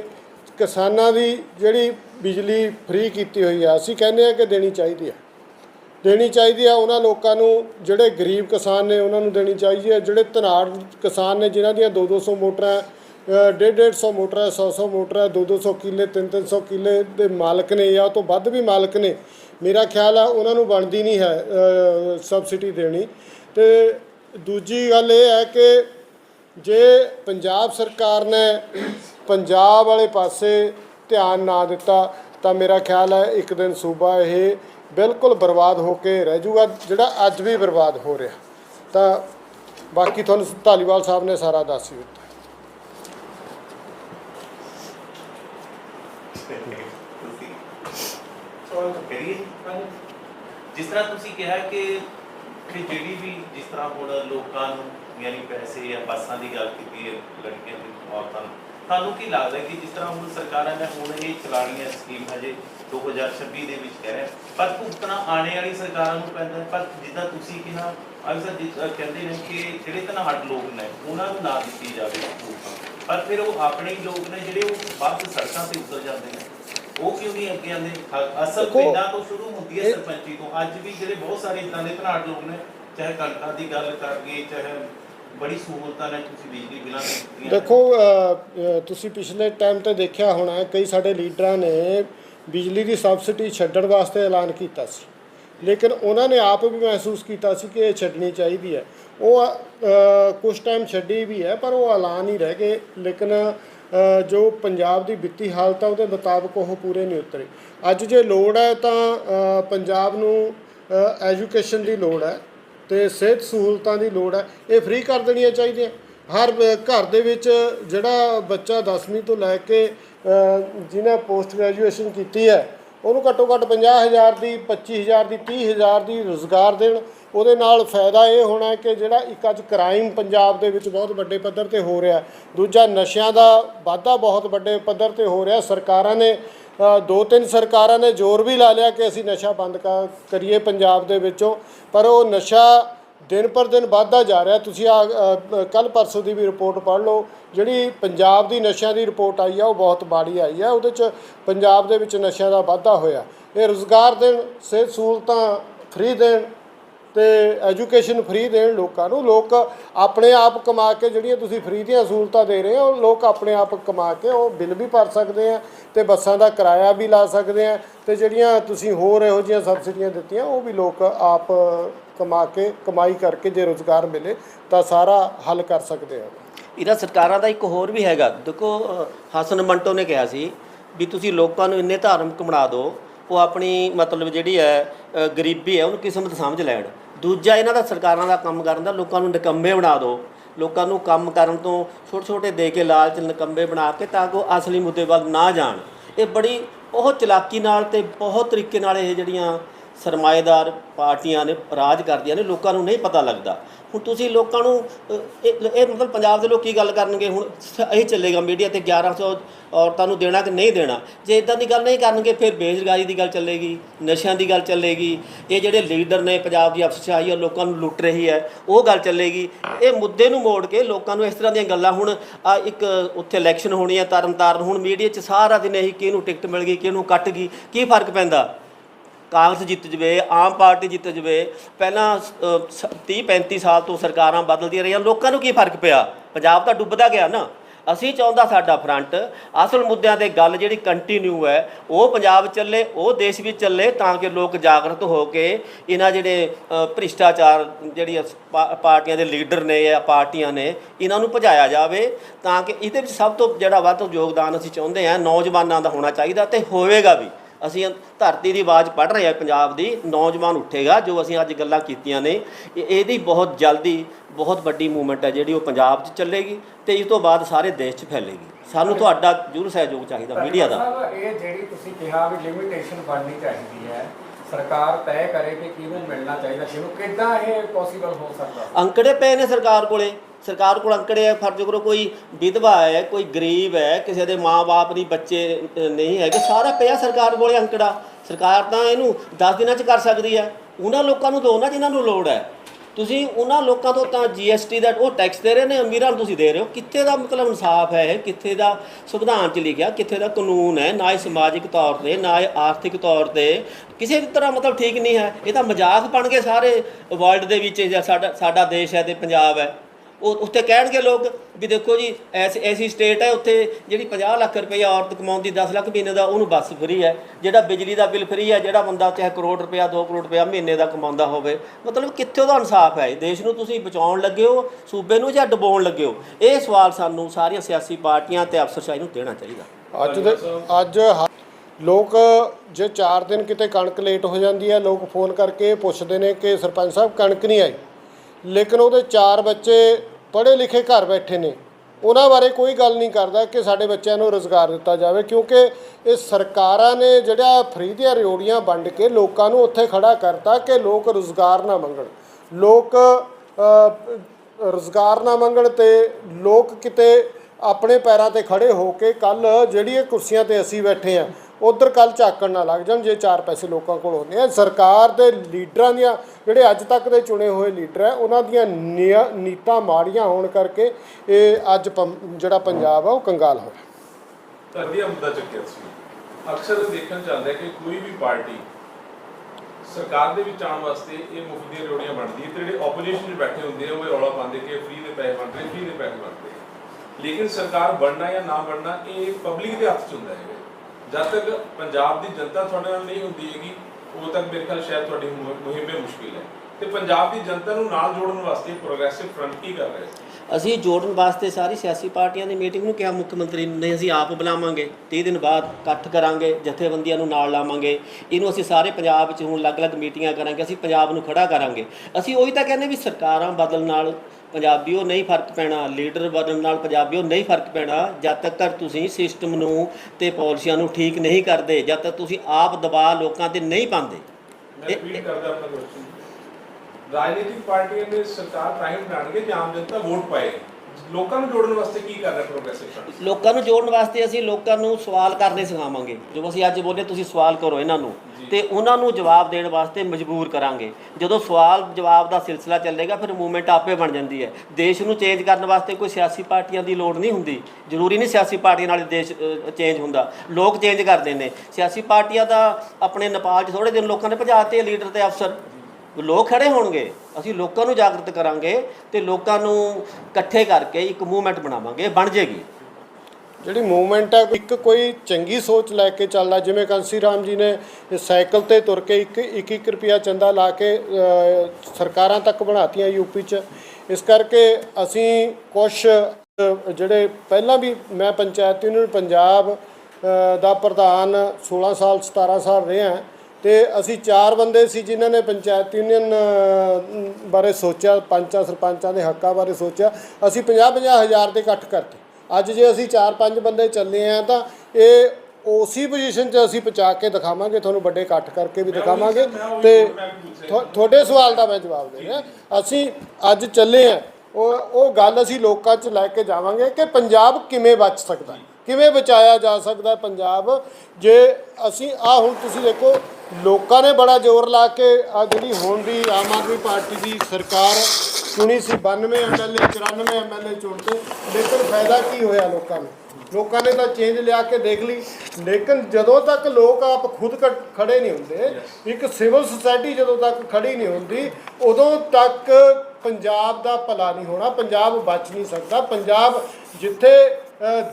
ਕਿਸਾਨਾਂ ਦੀ ਜਿਹੜੀ ਬਿਜਲੀ ਫ੍ਰੀ ਕੀਤੀ ਹੋਈ ਹੈ ਅਸੀਂ ਕਹਿੰਦੇ ਹਾਂ ਕਿ ਦੇਣੀ ਚਾਹੀਦੀ ਹੈ ਦੇਣੀ ਚਾਹੀਦੀ ਹੈ ਉਹਨਾਂ ਲੋਕਾਂ ਨੂੰ ਜਿਹੜੇ ਗਰੀਬ ਕਿਸਾਨ ਨੇ ਉਹਨਾਂ ਨੂੰ ਦੇਣੀ ਚਾਹੀਦੀ ਹੈ ਜਿਹੜੇ ਧਨਾੜ ਕਿਸਾਨ ਨੇ ਜਿਨ੍ਹਾਂ ਦੀਆਂ 2-200 ਮੋਟਰਾਂ ਅ, ਡੇਢ ਡੇਢ ਸੌ ਮੋਟਰਾਂ 100-100 ਮੋਟਰਾਂ 2-200 ਕਿੱਲੇ 3-300 ਕਿੱਲੇ ਦੇ ਮਾਲਕ ਨੇ ਜਾਂ ਉਹ ਤੋਂ ਵੱਧ ਵੀ ਮਾਲਕ ਨੇ ਮੇਰਾ ਖਿਆਲ ਆ ਉਹਨਾਂ ਨੂੰ ਬਣਦੀ ਨਹੀਂ ਹੈ ਸਬਸਿਡੀ ਦੇਣੀ। ਤੇ ਦੂਜੀ ਗੱਲ ਇਹ ਹੈ ਕਿ ਜੇ ਪੰਜਾਬ ਸਰਕਾਰ ਨੇ ਪੰਜਾਬ ਵਾਲੇ ਪਾਸੇ ਧਿਆਨ ਨਾ ਦਿੱਤਾ, ਤਾਂ ਮੇਰਾ ਖਿਆਲ ਹੈ ਇੱਕ ਦਿਨ ਸੂਬਾ ਇਹ ਬਿਲਕੁਲ ਬਰਬਾਦ ਹੋ ਕੇ ਰਹਿ ਜਾਊਗਾ, ਜਿਹੜਾ ਅੱਜ ਵੀ ਬਰਬਾਦ ਹੋ ਰਿਹਾ। ਤਾਂ ਬਾਕੀ ਤੁਹਾਨੂੰ ਧਾਲੀਵਾਲ ਸਾਹਿਬ ਨੇ ਸਾਰਾ ਦੱਸ ਦਿੱਤਾ। ਕਰੀਏ ਜਿਸ ਤਰ੍ਹਾਂ ਤੁਸੀਂ ਕਿਹਾ ਕਿ ਜਿਹੜੀ ਵੀ ਜਿਸ ਤਰ੍ਹਾਂ ਹੁਣ ਲੋਕਾਂ ਨੂੰ, ਯਾਨੀ ਪੈਸੇ ਜਾਂ ਬੱਸਾਂ ਦੀ ਗੱਲ ਕੀਤੀ ਹੈ, ਲੜਕੀਆਂ ਦੀ, ਔਰਤਾਂ ਨੂੰ, ਤੁਹਾਨੂੰ ਕੀ ਲੱਗਦਾ ਕਿ ਜਿਸ ਤਰ੍ਹਾਂ ਹੁਣ ਸਰਕਾਰਾਂ ਨੇ ਹੁਣ ਇਹ ਚਲਾਣੀ ਸਕੀਮ ਹਜੇ 2026 ਦੇ ਵਿੱਚ ਕਹਿ ਰਿਹਾ, ਪਰ ਭੁਗਤਣਾ ਆਣੇ ਵਾਲੀ ਸਰਕਾਰਾਂ ਨੂੰ ਪੈਂਦਾ ਪਰ ਜਿੱਦਾਂ ਤੁਸੀਂ ਕਿਹਾ ਅਕਸਰ ਕਹਿੰਦੇ ਨੇ ਕਿ ਜਿਹੜੇ ਧਨਾੜ ਲੋਕ ਨੇ, ਉਹਨਾਂ ਨੂੰ ਨਾ ਦਿੱਤੀ ਜਾਵੇ ਪਰ ਫਿਰ ਉਹ ਆਪਣੇ ਲੋਕ ਨੇ ਜਿਹੜੇ ਉਹ ਬੱਸ ਸੜਕਾਂ ਤੇ ਉਤਰ ਜਾਂਦੇ ਨੇ। ਉਹ ਕਿਉਂ ਨਹੀਂ ਅੱਗੇ ਆਉਂਦੇ? ਅਸਲ ਦੇਖੋ, ਪਿੰਡਾਂ ਤੋਂ ਸ਼ੁਰੂ ਹੁੰਦੀ ਹੈ ਇਹ- ਸਰਪੰਚੀ ਤੋਂ। ਅੱਜ ਵੀ ਜਿਹੜੇ ਬਹੁਤ ਸਾਰੇ ਇਦਾਂ ਦੇ ਧਨਾੜ ਲੋਕ ਨੇ ਚਾਹੇ ਕਣਕਾਂ ਦੀ ਗੱਲ ਕਰ ਗਏ ਚਾਹੇ ਬੜੀ ਸਹੂਲਤਾਂ ਨੇ ਤੁਸੀਂ ਬਿਜਲੀ ਬਿਲਾਂ ਦੀ ਦਿੱਤੀਆਂ ਦੇਖੋ ਅ, ਅ, ਤੁਸੀਂ ਪਿਛਲੇ ਟਾਈਮ ਤੇ ਦੇਖਿਆ ਹੋਣਾ ਹੈ, ਕਈ ਸਾਡੇ ਲੀਡਰਾਂ ਨੇ ਬਿਜਲੀ ਦੀ ਸਬਸਿਡੀ ਛੱਡਣ ਵਾਸਤੇ ਐਲਾਨ ਕੀਤਾ ਸੀ। ਲੇਕਿਨ ਉਹਨਾਂ ਨੇ ਆਪ ਵੀ ਮਹਿਸੂਸ ਕੀਤਾ ਸੀ ਕਿ ਇਹ ਛੱਡਣੀ ਚਾਹੀਦੀ ਹੈ। ਉਹ ਅ, ਕੁਝ ਟਾਈਮ ਛੱਡੀ ਵੀ ਹੈ ਪਰ ਉਹ ਐਲਾਨ ਹੀ ਰਹਿ ਗਏ। ਲੇਕਿਨ ਜੋ ਪੰਜਾਬ ਦੀ ਵਿੱਤੀ ਹਾਲਤ ਹੈ ਉਹਦੇ ਮੁਤਾਬਕ ਉਹ ਪੂਰੇ ਨਹੀਂ ਉਤਰੇ। ਅੱਜ ਜੇ ਲੋੜ ਹੈ ਤਾਂ ਪੰਜਾਬ ਨੂੰ ਐਜੂਕੇਸ਼ਨ ਦੀ ਲੋੜ ਹੈ ਤੇ ਸਿਹਤ ਸਹੂਲਤਾਂ ਦੀ ਲੋੜ ਹੈ। ਇਹ ਫ੍ਰੀ ਕਰ ਦੇਣੀਆਂ ਚਾਹੀਦੀਆਂ। ਹਰ ਘਰ ਦੇ ਵਿੱਚ ਜਿਹੜਾ ਬੱਚਾ 10ਵੀਂ ਤੋਂ ਲੈ ਕੇ ਜਿਹਨੇ ਪੋਸਟ ਗ੍ਰੈਜੂਏਸ਼ਨ ਕੀਤੀ ਹੈ, ਉਹਨੂੰ ਘੱਟੋ ਘੱਟ 50000 ਦੀ 25000 ਦੀ 30000 ਦੀ ਰੋਜ਼ਗਾਰ ਦੇਣ। ਉਹਦੇ ਨਾਲ ਫਾਇਦਾ ਇਹ ਹੋਣਾ ਕਿ ਜਿਹੜਾ ਇੱਕ ਅੱਜ ਕ੍ਰਾਈਮ ਪੰਜਾਬ ਦੇ ਵਿੱਚ ਬਹੁਤ ਵੱਡੇ ਪੱਧਰ ਤੇ ਹੋ ਰਿਹਾ ਦੂਜਾ, ਨਸ਼ਿਆਂ ਦਾ ਵਾਧਾ ਬਹੁਤ ਵੱਡੇ ਪੱਧਰ ਤੇ ਹੋ ਰਿਹਾ ਸਰਕਾਰਾਂ ਨੇ ਦੋ ਤਿੰਨ ਸਰਕਾਰਾਂ ਨੇ ਜ਼ੋਰ ਵੀ ਲਾ ਲਿਆ ਕਿ ਅਸੀਂ ਨਸ਼ਾ ਬੰਦ ਕਰ- ਕਰੀਏ ਪੰਜਾਬ ਦੇ ਵਿੱਚੋਂ। ਪਰ ਉਹ ਨਸ਼ਾ ਦਿਨ ਪਰ ਦਿਨ ਵੱਧਦਾ ਜਾ ਰਿਹਾ ਤੁਸੀਂ ਆ ਕੱਲ ਪਰਸੋਂ ਦੀ ਵੀ ਰਿਪੋਰਟ ਪੜ੍ਹ ਲਓ। ਜਿਹੜੀ ਪੰਜਾਬ ਦੀ ਨਸ਼ਿਆਂ ਦੀ ਰਿਪੋਰਟ ਆਈ ਆ, ਉਹ ਬਹੁਤ ਮਾੜੀ ਆਈ ਆ। ਉਹਦੇ ਚ ਪੰਜਾਬ ਦੇ ਵਿੱਚ ਨਸ਼ਿਆਂ ਦਾ ਵਾਧਾ ਹੋਇਆ। ਇਹ ਰੋਜ਼ਗਾਰ ਦੇਣ, ਸਿਹਤ ਸਹੂਲਤਾਂ ਫ੍ਰੀ ਦੇਣ ਤੇ ਐਜੂਕੇਸ਼ਨ ਫ੍ਰੀ ਦੇਣ ਲੋਕਾਂ ਨੂੰ, ਲੋਕ ਆਪਣੇ ਆਪ ਕਮਾ ਕੇ ਜਿਹੜੀਆਂ ਤੁਸੀਂ ਫ੍ਰੀ ਦੀਆਂ ਸਹੂਲਤਾਂ ਦੇ ਰਹੇ ਹੋ ਉਹ ਲੋਕ ਆਪਣੇ ਆਪ ਕਮਾ ਕੇ ਉਹ ਬਿੱਲ ਵੀ ਭਰ ਸਕਦੇ ਆ ਤੇ ਬੱਸਾਂ ਦਾ ਕਿਰਾਇਆ ਵੀ ਲਾ ਸਕਦੇ ਆ ਤੇ ਜਿਹੜੀਆਂ ਤੁਸੀਂ ਹੋਰ ਇਹੋ ਜਿਹੀਆਂ ਸਬਸਿਡੀਆਂ ਦਿੱਤੀਆਂ, ਉਹ ਵੀ ਲੋਕ ਆਪ ਕਮਾ ਕੇ, ਕਮਾਈ ਕਰਕੇ ਜੇ ਰੋਜ਼ਗਾਰ ਮਿਲੇ ਤਾਂ ਸਾਰਾ ਹੱਲ ਕਰ ਸਕਦੇ ਆ। ਇਹਦਾ ਸਰਕਾਰਾਂ ਦਾ ਇੱਕ ਹੋਰ ਵੀ ਹੈਗਾ, ਦੇਖੋ, ਹਸਨ ਮੰਟੋ ਨੇ ਕਿਹਾ ਸੀ ਵੀ ਤੁਸੀਂ ਲੋਕਾਂ ਨੂੰ ਇੰਨੇ ਧਾਰਮਿਕ ਬਣਾ ਦਿਓ, ਉਹ ਆਪਣੀ ਮਤਲਬ ਜਿਹੜੀ ਹੈ ਗਰੀਬੀ ਹੈ, ਉਹਨੂੰ ਕਿਸਮਤ ਸਮਝ ਲੈਣ। ਦੂਜਾ ਇਹਨਾਂ ਦਾ ਸਰਕਾਰਾਂ ਦਾ ਕੰਮ ਕਰਨ ਦਾ, ਲੋਕਾਂ ਨੂੰ ਨਿਕੰਮੇ ਬਣਾ ਦਿਓ ਲੋਕਾਂ ਨੂੰ ਕੰਮ ਕਰਨ ਤੋਂ ਛੋਟੇ ਛੋਟੇ ਦੇ ਕੇ ਲਾਲਚ, ਨਿਕੰਮੇ ਬਣਾ ਕੇ ਤਾਂ ਕਿ ਉਹ ਅਸਲੀ ਮੁੱਦੇ ਵੱਲ ਨਾ ਜਾਣ। ਇਹ ਬੜੀ ਬਹੁਤ ਚਲਾਕੀ ਨਾਲ ਤੇ ਬਹੁਤ ਤਰੀਕੇ ਨਾਲ ਇਹ ਜਿਹੜੀਆਂ ਸਰਮਾਏਦਾਰ ਪਾਰਟੀਆਂ ਨੇ, ਰਾਜ ਕਰਦੀਆਂ ਨੇ, ਲੋਕਾਂ ਨੂੰ ਨਹੀਂ ਪਤਾ ਲੱਗਦਾ। ਹੁਣ ਤੁਸੀਂ ਲੋਕਾਂ ਨੂੰ ਇਹ ਇਹ ਮਤਲਬ ਪੰਜਾਬ ਦੇ ਲੋਕ ਕੀ ਗੱਲ ਕਰਨਗੇ? ਹੁਣ ਸ- ਇਹੀ ਚੱਲੇਗਾ ਮੀਡੀਆ ਤੇ 1100 ਔਰਤਾਂ ਨੂੰ ਦੇਣਾ ਕਿ ਨਹੀਂ ਦੇਣਾ? ਜੇ ਇਦਾਂ ਦੀ ਗੱਲ ਨਹੀਂ ਕਰਨਗੇ, ਫਿਰ ਬੇਰੁਜ਼ਗਾਰੀ ਦੀ ਗੱਲ ਚੱਲੇਗੀ, ਨਸ਼ਿਆਂ ਦੀ ਗੱਲ ਚੱਲੇਗੀ। ਇਹ ਜਿਹੜੇ ਲੀਡਰ ਨੇ ਪੰਜਾਬ ਦੀ ਅਫਸਰਸ਼ਾਹੀ ਔਰ ਲੋਕਾਂ ਨੂੰ ਲੁੱਟ ਰਹੀ ਹੈ, ਉਹ ਗੱਲ ਚੱਲੇਗੀ। ਇਹ ਮੁੱਦੇ ਨੂੰ ਮੋੜ ਕੇ ਲੋਕਾਂ ਨੂੰ ਇਸ ਤਰ੍ਹਾਂ ਦੀਆਂ ਗੱਲਾਂ ਹੁਣ, ਆ ਇੱਕ ਉੱਥੇ ਇਲੈਕਸ਼ਨ ਹੋਣੀ ਹੈ, ਤਰਨ ਤਾਰਨ, ਹੁਣ ਮੀਡੀਆ 'ਚ ਸਾਰਾ ਦਿਨ ਇਹੀ ਕਿਹਨੂੰ ਟਿਕਟ ਮਿਲ ਗਈ, ਕਿਹਨੂੰ ਕੱਟ ਗਈ, ਕੀ ਫ਼ਰਕ ਪੈਂਦਾ? ਕਾਂਗਰਸ ਜਿੱਤ ਜਵੇ, ਆਮ ਪਾਰਟੀ ਜਿੱਤ ਜਵੇ, ਪਹਿਲਾਂ 30 35 ਸਾਲ ਤੋਂ ਸਰਕਾਰਾਂ ਬਦਲਦੀਆਂ ਰਹੀਆਂ, ਲੋਕਾਂ ਨੂੰ ਕੀ ਫ਼ਰਕ ਪਿਆ? ਪੰਜਾਬ ਤਾਂ ਡੁੱਬਦਾ ਗਿਆ ਨਾ। ਅਸੀਂ ਚਾਹੁੰਦਾ ਸਾਡਾ ਫਰੰਟ, ਅਸਲ ਮੁੱਦਿਆਂ ਤੇ ਗੱਲ ਜਿਹੜੀ ਕੰਟੀਨਿਊ ਹੈ, ਉਹ ਪੰਜਾਬ ਚੱਲੇ, ਉਹ ਦੇਸ਼ ਵਿੱਚ ਚੱਲੇ, ਤਾਂ ਕਿ ਲੋਕ ਜਾਗਰਤ ਹੋ ਕੇ ਇਹਨਾਂ ਜਿਹੜੇ ਭ੍ਰਿਸ਼ਟਾਚਾਰ ਜਿਹੜੀ ਪਾਰਟੀਆਂ ਦੇ ਲੀਡਰ ਨੇ ਜਾਂ ਪਾਰਟੀਆਂ ਨੇ, ਇਹਨਾਂ ਨੂੰ ਭਜਾਇਆ ਜਾਵੇ, ਤਾਂ ਕਿ ਇਹਦੇ ਵਿੱਚ ਸਭ ਤੋਂ ਜਿਹੜਾ ਵੱਧ ਯੋਗਦਾਨ ਅਸੀਂ ਚਾਹੁੰਦੇ ਹਾਂ, ਨੌਜਵਾਨਾਂ ਦਾ ਹੋਣਾ ਚਾਹੀਦਾ ਤੇ ਹੋਵੇਗਾ ਵੀ। ਅਸੀਂ ਧਰਤੀ ਦੀ ਆਵਾਜ਼ ਪੜ੍ਹ ਰਹੇ ਹਾਂ ਪੰਜਾਬ ਦੀ ਨੌਜਵਾਨ ਉੱਠੇਗਾ ਜੋ ਅਸੀਂ ਅੱਜ ਗੱਲਾਂ ਕੀਤੀਆਂ ਨੇ। ਇਹ- ਇਹਦੀ ਬਹੁਤ ਜਲਦੀ ਬਹੁਤ ਵੱਡੀ ਮੂਵਮੈਂਟ ਹੈ ਜਿਹੜੀ ਉਹ ਪੰਜਾਬ 'ਚ ਚੱਲੇਗੀ ਤੇ ਇਸ ਤੋਂ ਬਾਅਦ ਸਾਰੇ ਦੇਸ਼ 'ਚ ਫੈਲੇਗੀ। ਸਾਨੂੰ ਤੁਹਾਡਾ ਜ਼ਰੂਰ ਸਹਿਯੋਗ ਚਾਹੀਦਾ ਮੀਡੀਆ ਦਾ। ਇਹ ਜਿਹੜੀ ਤੁਸੀਂ ਕਿਹਾ ਵੀ ਲਿਮਿਟੇਸ਼ਨ ਬਣਨੀ ਚਾਹੀਦੀ ਹੈ ਸਰਕਾਰ ਤੈਅ ਕਰੇ ਕਿ ਕਿਹਨੂੰ ਮਿਲਣਾ ਚਾਹੀਦਾ ਕਿਹਨੂੰ ਕਿੱਦਾਂ ਇਹ ਪੋਸੀਬਲ ਹੋ ਸਕਦਾ? ਅੰਕੜੇ ਪਏ ਨੇ ਸਰਕਾਰ ਕੋਲੇ। ਸਰਕਾਰ ਕੋਲ ਅੰਕੜੇ ਹੈ ਫਰਜ਼ ਕਰੋ ਕੋਈ ਵਿਧਵਾ ਹੈ, ਕੋਈ ਗਰੀਬ ਹੈ, ਕਿਸੇ ਦੇ ਮਾਪੇ ਨਹੀਂ ਬੱਚੇ ਨਹੀਂ ਹੈਗੇ, ਸਾਰਾ ਪਿਆ ਸਰਕਾਰ ਕੋਲੇ ਅੰਕੜਾ। ਸਰਕਾਰ ਤਾਂ ਇਹਨੂੰ 10 ਦਿਨਾਂ 'ਚ ਕਰ ਸਕਦੀ ਹੈ। ਉਹਨਾਂ ਲੋਕਾਂ ਨੂੰ ਦਿਓ ਨਾ ਜਿਨ੍ਹਾਂ ਨੂੰ ਲੋੜ ਹੈ। ਤੁਸੀਂ ਉਹਨਾਂ ਲੋਕਾਂ ਤੋਂ ਤਾਂ GST ਦਾ ਉਹ ਟੈਕਸ ਦੇ ਰਹੇ ਨੇ, ਅਮੀਰਾਂ ਨੂੰ ਤੁਸੀਂ ਦੇ ਰਹੇ ਹੋ। ਕਿੱਥੇ ਦਾ ਮਤਲਬ ਇਨਸਾਫ ਹੈ ਇਹ? ਕਿੱਥੇ ਦਾ ਸੰਵਿਧਾਨ 'ਚ ਲਿਖਿਆ? ਕਿੱਥੇ ਦਾ ਕਾਨੂੰਨ ਹੈ? ਨਾ ਇਹ ਸਮਾਜਿਕ ਤੌਰ ਤੇ, ਨਾ ਇਹ ਆਰਥਿਕ ਤੌਰ ਤੇ। ਕਿਸੇ ਵੀ ਤਰ੍ਹਾਂ ਮਤਲਬ ਠੀਕ ਨਹੀਂ ਹੈ। ਇਹ ਤਾਂ ਮਜ਼ਾਕ ਬਣ ਗਏ ਸਾਰੇ ਵਰਲਡ ਦੇ ਵਿੱਚ ਜਾਂ ਸਾਡਾ ਸਾਡਾ ਦੇਸ਼ ਹੈ ਤੇ ਪੰਜਾਬ ਹੈ। ਉਹ ਉੱਥੇ ਕਹਿਣਗੇ ਲੋਕ ਵੀ ਦੇਖੋ ਜੀ, ਐਸੀ ਐਸੀ ਸਟੇਟ ਹੈ, ਉੱਥੇ ਜਿਹੜੀ 50 ਲੱਖ ਰੁਪਏ ਔਰਤ ਕਮਾਉਂਦੀ 10 ਲੱਖ ਮਹੀਨੇ ਦਾ, ਉਹਨੂੰ ਬੱਸ ਫਰੀ ਹੈ। ਜਿਹੜਾ ਬਿਜਲੀ ਦਾ ਬਿੱਲ ਫਰੀ ਹੈ, ਜਿਹੜਾ ਬੰਦਾ ਚਾਹੇ ਕਰੋੜ ਰੁਪਇਆ 2 ਕਰੋੜ ਰੁਪਇਆ ਮਹੀਨੇ ਦਾ ਕਮਾਉਂਦਾ ਹੋਵੇ, ਮਤਲਬ ਕਿੱਥੇ ਉਹਦਾ ਇਨਸਾਫ ਹੈ? ਦੇਸ਼ ਨੂੰ ਤੁਸੀਂ ਬਚਾਉਣ ਲੱਗੇ ਹੋ, ਸੂਬੇ ਨੂੰ ਜਾਂ ਡੁਬੋਣ ਲੱਗੇ ਹੋ? ਇਹ ਸਵਾਲ ਸਾਨੂੰ ਸਾਰੀਆਂ ਸਿਆਸੀ ਪਾਰਟੀਆਂ ਤੇ ਅਫਸਰਸ਼ਾਹੀ ਨੂੰ ਦੇਣਾ ਚਾਹੀਦਾ। ਅੱਜ ਦੇ ਅੱਜ ਲੋਕ ਜੇ 4 ਦਿਨ ਕਿਤੇ ਕਣਕ ਲੇਟ ਹੋ ਜਾਂਦੀ ਹੈ, ਲੋਕ ਫੋਨ ਕਰਕੇ ਪੁੱਛਦੇ ਨੇ ਕਿ ਸਰਪੰਚ ਸਾਹਿਬ ਕਣਕ ਨਹੀਂ ਆਈ। ਲੇਕਿਨ ਉਹਦੇ ਚਾਰ ਬੱਚੇ ਪੜ੍ਹੇ ਲਿਖੇ ਘਰ ਬੈਠੇ ਨੇ। ਉਹਨਾਂ ਬਾਰੇ ਕੋਈ ਗੱਲ ਨਹੀਂ ਕਰਦਾ ਕਿ ਸਾਡੇ ਬੱਚਿਆਂ ਨੂੰ ਰੋਜ਼ਗਾਰ ਦਿੱਤਾ ਜਾਵੇ ਕਿਉਂਕਿ ਇਹ ਸਰਕਾਰਾਂ ਨੇ ਜਿਹੜਾ ਫਰੀ ਦੀਆਂ ਰਿਓੜੀਆਂ ਵੰਡ ਕੇ ਲੋਕਾਂ ਨੂੰ ਉੱਥੇ ਖੜਾ ਕਰਤਾ ਕਿ ਲੋਕ ਰੋਜ਼ਗਾਰ ਨਾ ਮੰਗਣ। ਲੋਕ ਅ, ਰੋਜ਼ਗਾਰ ਨਾ ਮੰਗਣ ਤੇ ਲੋਕ ਕਿਤੇ ਆਪਣੇ ਪੈਰਾਂ ਤੇ ਖੜੇ ਹੋ ਕੇ ਕੱਲ ਜਿਹੜੀ ਇਹ ਕੁਰਸੀਆਂ ਤੇ ਅਸੀਂ ਬੈਠੇ ਆ ਉਧਰ ਕੱਲ ਝਾਕਣ ਨਾ ਲੱਗ ਜਾਣ ਜੇ ਚਾਰ ਪੈਸੇ ਲੋਕਾਂ ਕੋਲ ਹੁੰਦੇ ਆ। ਸਰਕਾਰ ਦੇ ਲੀਡਰਾਂ ਦੀਆਂ, ਜਿਹੜੇ ਅੱਜ ਤੱਕ ਦੇ ਚੁਣੇ ਹੋਏ ਲੀਡਰ ਹੈ ਉਹਨਾਂ ਦੀਆਂ ਨੀਤਾਂ ਮਾੜੀਆਂ ਹੋਣ ਕਰਕੇ ਇਹ ਅੱਜ ਪੰ- ਜਿਹੜਾ ਪੰਜਾਬ ਆ, ਉਹ ਕੰਗਾਲ ਹੋਇਆ ਵਧੀਆ ਮੁੱਦਾ ਚੱਕਿਆ ਸੀ। ਅਕਸਰ ਇਹ ਦੇਖਣ ਚ ਕਿ ਕੋਈ ਵੀ ਪਾਰਟੀ ਸਰਕਾਰ ਦੇ ਵਿੱਚ ਆਉਣ ਵਾਸਤੇ ਇਹ ਮੁਫਤ ਦੀਆਂ ਰੋੜੀਆਂ ਬਣਦੀ ਹੈ ਤੇ ਜਿਹੜੇ ਆਪੋਜੀਸ਼ਨ 'ਚ ਬੈਠੇ ਹੁੰਦੇ ਆ, ਉਹ ਰੌਲਾ ਪਾਉਂਦੇ ਕਿ ਫ੍ਰੀ ਦੇ ਪੈਸੇ ਬਣ ਰਹੇ ਫ੍ਰੀ ਦੇ ਪੈਸੇ ਬਣ ਰਹੇ। ਲੇਕਿਨ ਸਰਕਾਰ ਬਣਨਾ ਜਾਂ ਨਾ ਬਣਨਾ, ਇਹ ਪਬਲਿਕ ਦੇ ਹੱਥ 'ਚ ਹੁੰਦਾ ਹੈ ਜਦ ਤੱਕ ਪੰਜਾਬ ਦੀ ਜਨਤਾ ਤੁਹਾਡੇ ਨਾਲ ਨਹੀਂ ਹੁੰਦੀ ਹੈਗੀ, ਉਦੋਂ ਤੱਕ ਮੇਰੇ ਖਿਆਲ ਸ਼ਾਇਦ ਤੁਹਾਡੀ ਮੁਹਿੰਮ ਮੁਸ਼ਕਿਲ ਹੈ। ਤੇ ਪੰਜਾਬ ਦੀ ਜਨਤਾ ਨੂੰ ਨਾਲ ਜੋੜਨ ਵਾਸਤੇ ਪ੍ਰੋਗਰੈਸਿਵ ਫਰੰਟ ਕੀ ਕਰ ਰਿਹਾ ਹੈ ਅਸੀਂ ਜੋੜਨ ਵਾਸਤੇ ਸਾਰੀ ਸਿਆਸੀ ਪਾਰਟੀਆਂ ਦੀ ਮੀਟਿੰਗ ਨੂੰ ਕਿਹਾ, ਮੁੱਖ ਮੰਤਰੀ ਨੂੰ ਅਸੀਂ ਆਪ ਬੁਲਾਵਾਂਗੇ 30 ਦਿਨ ਬਾਅਦ ਇਕੱਠ ਕਰਾਂਗੇ, ਜਥੇਬੰਦੀਆਂ ਨੂੰ ਨਾਲ ਲਾਵਾਂਗੇ, ਇਹਨੂੰ ਅਸੀਂ ਸਾਰੇ ਪੰਜਾਬ ਵਿੱਚ ਹੁਣ ਅਲੱਗ-ਅਲੱਗ ਮੀਟਿੰਗਾਂ ਕਰਾਂਗੇ, ਅਸੀਂ ਪੰਜਾਬ ਨੂੰ ਖੜਾ ਕਰਾਂਗੇ। ਅਸੀਂ ਉਹੀ ਤਾਂ ਕਹਿੰਦੇ ਵੀ ਸਰਕਾਰਾਂ ਬਦਲਣ ਨਾਲ ਪੰਜਾਬੀਓ ਨਹੀਂ ਫ਼ਰਕ ਪੈਣਾ, ਲੀਡਰ ਬਦਲਣ ਨਾਲ ਪੰਜਾਬੀਓ ਨਹੀਂ ਫ਼ਰਕ ਪੈਣਾ, ਜਦ ਤੱਕ ਤੁਸੀਂ ਸਿਸਟਮ ਨੂੰ ਤੇ ਪਾਲਿਸੀਆਂ ਨੂੰ ਠੀਕ ਨਹੀਂ ਕਰਦੇ, ਜਦ ਤੱਕ ਤੁਸੀਂ ਆਪ ਦਬਾਅ ਲੋਕਾਂ ਤੇ ਨਹੀਂ ਪਾਉਂਦੇ। ਮੈਂ ਰਿਪੀਟ ਕਰਦਾ ਆਪਣਾ ਕੁਐਸਚਨ ਰਾਜਨੀਤਿਕ ਪਾਰਟੀਆਂ ਨੇ ਸਰਕਾਰ ਟਾਈਮ ਬਣਾਣਗੇ ਕਿ ਆਮ ਜਨਤਾ ਵੋਟ ਪਾਏਗੀ? ਲੋਕਾਂ ਨੂੰ ਜੋੜਨ ਵਾਸਤੇ ਕੀ ਕਰ ਰਿਹਾ ਪ੍ਰੋਗਰੈਸਿਵ ਫਰੰਟ ਲੋਕਾਂ ਨੂੰ ਜੋੜਨ ਵਾਸਤੇ ਅਸੀਂ ਲੋਕਾਂ ਨੂੰ ਸਵਾਲ ਕਰਨੇ ਸਿਖਾਵਾਂਗੇ। ਜੋ ਅਸੀਂ ਅੱਜ ਬੋਲੇ ਤੁਸੀਂ ਸਵਾਲ ਕਰੋ ਇਹਨਾਂ ਨੂੰ। ਤੇ ਉਹਨਾਂ ਨੂੰ ਜਵਾਬ ਦੇਣ ਵਾਸਤੇ ਮਜਬੂਰ ਕਰਾਂਗੇ। ਜਦੋਂ ਸਵਾਲ ਜਵਾਬ ਦਾ ਸਿਲਸਿਲਾ ਚੱਲੇਗਾ ਫਿਰ ਮੂਵਮੈਂਟ ਆਪੇ ਬਣ ਜਾਂਦੀ ਹੈ। ਦੇਸ਼ ਨੂੰ ਚੇਂਜ ਕਰਨ ਵਾਸਤੇ ਕੋਈ ਸਿਆਸੀ ਪਾਰਟੀਆਂ ਦੀ ਲੋੜ ਨਹੀਂ ਹੁੰਦੀ। ਜ਼ਰੂਰੀ ਨਹੀਂ ਸਿਆਸੀ ਪਾਰਟੀਆਂ ਨਾਲ ਦੇਸ਼ ਚੇਂਜ ਹੁੰਦਾ। ਲੋਕ ਚੇਂਜ ਕਰਦੇ ਨੇ। ਸਿਆਸੀ ਪਾਰਟੀਆਂ ਦਾ ਆਪਣੇ ਨੇਪਾਲ 'ਚ ਥੋੜੇ ਦਿਨ ਲੋਕਾਂ ਨੇ ਭਜਾਤੇ ਲੀਡਰ ਤੇ ਅਫਸਰ। ਲੋਕ ਖੜੇ ਹੋਣਗੇ, ਅਸੀਂ ਲੋਕਾਂ ਨੂੰ ਜਾਗਰਤ ਕਰਾਂਗੇ ਤੇ ਲੋਕਾਂ ਨੂੰ ਇਕੱਠੇ ਕਰਕੇ ਇੱਕ ਮੂਵਮੈਂਟ ਬਣਾਵਾਂਗੇ ਬਣ ਜੇਗੀ ਜਿਹੜੀ ਮੂਵਮੈਂਟ ਹੈ, ਇੱਕ ਕੋਈ ਚੰਗੀ ਸੋਚ ਲੈ ਕੇ ਚੱਲਦਾ, ਜਿਵੇਂ ਕੰਸੀ ਰਾਮ ਜੀ ਨੇ ਸਾਈਕਲ ਤੇ ਤੁਰ ਕੇ ਇੱਕ ਇੱਕ ਇੱਕ ਰੁਪਿਆ ਚੰਦਾ ਲਾ ਕੇ ਸਰਕਾਰਾਂ ਤੱਕ ਬਣਾਤੀਆਂ ਯੂਪੀ 'ਚ। ਇਸ ਕਰਕੇ ਅਸੀਂ ਕੁਝ ਜਿਹੜੇ ਪਹਿਲਾਂ ਵੀ ਮੈਂ ਪੰਚਾਇਤ ਯੂਨੀਅਨ ਪੰਜਾਬ ਦਾ ਪ੍ਰਧਾਨ 16 ਸਾਲ 17 ਸਾਲ ਰਿਹਾ ਤੇ ਅਸੀਂ ਚਾਰ ਬੰਦੇ ਸੀ ਜਿਨ੍ਹਾਂ ਨੇ ਪੰਚਾਇਤ ਯੂਨੀਅਨ ਬਾਰੇ ਸੋਚਿਆ ਪੰਚਾਂ ਸਰਪੰਚਾਂ ਦੇ ਹੱਕਾਂ ਬਾਰੇ ਸੋਚਿਆ। ਅਸੀਂ 50 50 ਹਜ਼ਾਰ ਦੇ ਇਕੱਠ ਕਰਤੇ। ਅੱਜ ਜੇ ਅਸੀਂ 4-5 ਬੰਦੇ ਚੱਲੇ ਆ ਤਾਂ ਇਹ ਉਸੇ ਪੋਜੀਸ਼ਨ 'ਚ ਅਸੀਂ ਪਹੁੰਚਾ ਕੇ ਦਿਖਾਵਾਂਗੇ ਤੁਹਾਨੂੰ ਵੱਡੇ ਇਕੱਠ ਕਰਕੇ ਵੀ ਦਿਖਾਵਾਂਗੇ। ਤੇ ਤੁਹਾ- ਤੁਹਾਡੇ ਸਵਾਲ ਦਾ ਮੈਂ ਜਵਾਬ ਦੇ ਰਿਹਾ। ਅਸੀਂ ਅੱਜ ਚੱਲੇ ਆ। ਉਹ ਉਹ ਗੱਲ ਅਸੀਂ ਲੋਕਾਂ 'ਚ ਲੈ ਕੇ ਜਾਵਾਂਗੇ ਕਿ ਪੰਜਾਬ ਕਿਵੇਂ ਬਚ ਸਕਦਾ ਕਿਵੇਂ ਬਚਾਇਆ ਜਾ ਸਕਦਾ ਪੰਜਾਬ? ਜੇ ਅਸੀਂ ਆ ਹੁਣ ਤੁਸੀਂ ਦੇਖੋ, ਲੋਕਾਂ ਨੇ ਬੜਾ ਜ਼ੋਰ ਲਾ ਕੇ ਆ ਜਿਹੜੀ ਹੁਣ ਦੀ ਆਮ ਆਦਮੀ ਪਾਰਟੀ ਦੀ ਸਰਕਾਰ ਚੁਣੀ ਸੀ 92 ਐਮਐਲਏ 94 ਐਮਐਲਏ ਚੁਣਤੇ ਲੇਕਿਨ ਫਾਇਦਾ ਕੀ ਹੋਇਆ ਲੋਕਾਂ ਨੂੰ? ਲੋਕਾਂ ਨੇ ਤਾਂ ਚੇਂਜ ਲਿਆ ਕੇ ਦੇਖ ਲਈ। ਲੇਕਿਨ ਜਦੋਂ ਤੱਕ ਲੋਕ ਆਪ ਖੁਦ ਖੜੇ ਨਹੀਂ ਹੁੰਦੇ ਇੱਕ ਸਿਵਲ ਸੁਸਾਇਟੀ ਜਦੋਂ ਤੱਕ ਖੜੀ ਨਹੀਂ ਹੁੰਦੀ ਉਦੋਂ ਤੱਕ ਪੰਜਾਬ ਦਾ ਭਲਾ ਨਹੀਂ ਹੋਣਾ ਪੰਜਾਬ ਬਚ ਨਹੀਂ ਸਕਦਾ। ਪੰਜਾਬ ਜਿੱਥੇ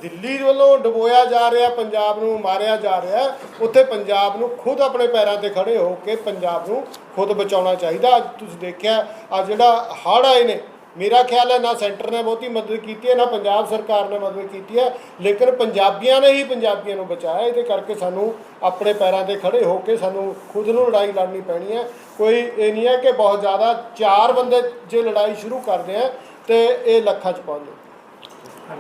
ਦਿੱਲੀ ਵੱਲੋਂ ਡਬੋਇਆ ਜਾ ਰਿਹਾ ਪੰਜਾਬ ਨੂੰ ਮਾਰਿਆ ਜਾ ਰਿਹਾ ਉੱਥੇ ਪੰਜਾਬ ਨੂੰ ਖੁਦ ਆਪਣੇ ਪੈਰਾਂ ਤੇ ਖੜੇ ਹੋ ਕੇ ਪੰਜਾਬ ਨੂੰ ਖੁਦ ਬਚਾਉਣਾ ਚਾਹੀਦਾ। ਅੱਜ ਤੁਸੀਂ ਦੇਖਿਆ ਆ ਜਿਹੜਾ ਹੜ੍ਹ ਆਏ ਨੇ ਮੇਰਾ ਖਿਆਲ ਹੈ ਨਾ ਸੈਂਟਰ ਨੇ ਬਹੁਤੀ ਮਦਦ ਕੀਤੀ ਹੈ, ਨਾ ਪੰਜਾਬ ਸਰਕਾਰ ਨੇ ਮਦਦ ਕੀਤੀ ਹੈ, ਲੇਕਿਨ ਪੰਜਾਬੀਆਂ ਨੇ ਹੀ ਪੰਜਾਬੀਆਂ ਨੂੰ ਬਚਾਇਆ। ਇਹਦੇ ਕਰਕੇ ਸਾਨੂੰ ਆਪਣੇ ਪੈਰਾਂ ਤੇ ਖੜੇ ਹੋ ਕੇ ਸਾਨੂੰ ਖੁਦ ਨੂੰ ਲੜਾਈ ਲੜਨੀ ਪੈਣੀ ਹੈ। ਕੋਈ ਇਹ ਨਹੀਂ ਹੈ ਕਿ ਬਹੁਤ ਜ਼ਿਆਦਾ ਚਾਰ ਬੰਦੇ ਜੇ ਲੜਾਈ ਸ਼ੁਰੂ ਕਰਦੇ ਆ ਤੇ ਇਹ ਲੱਖਾਂ ਚ ਪਹੁੰਚ ਜਾਊ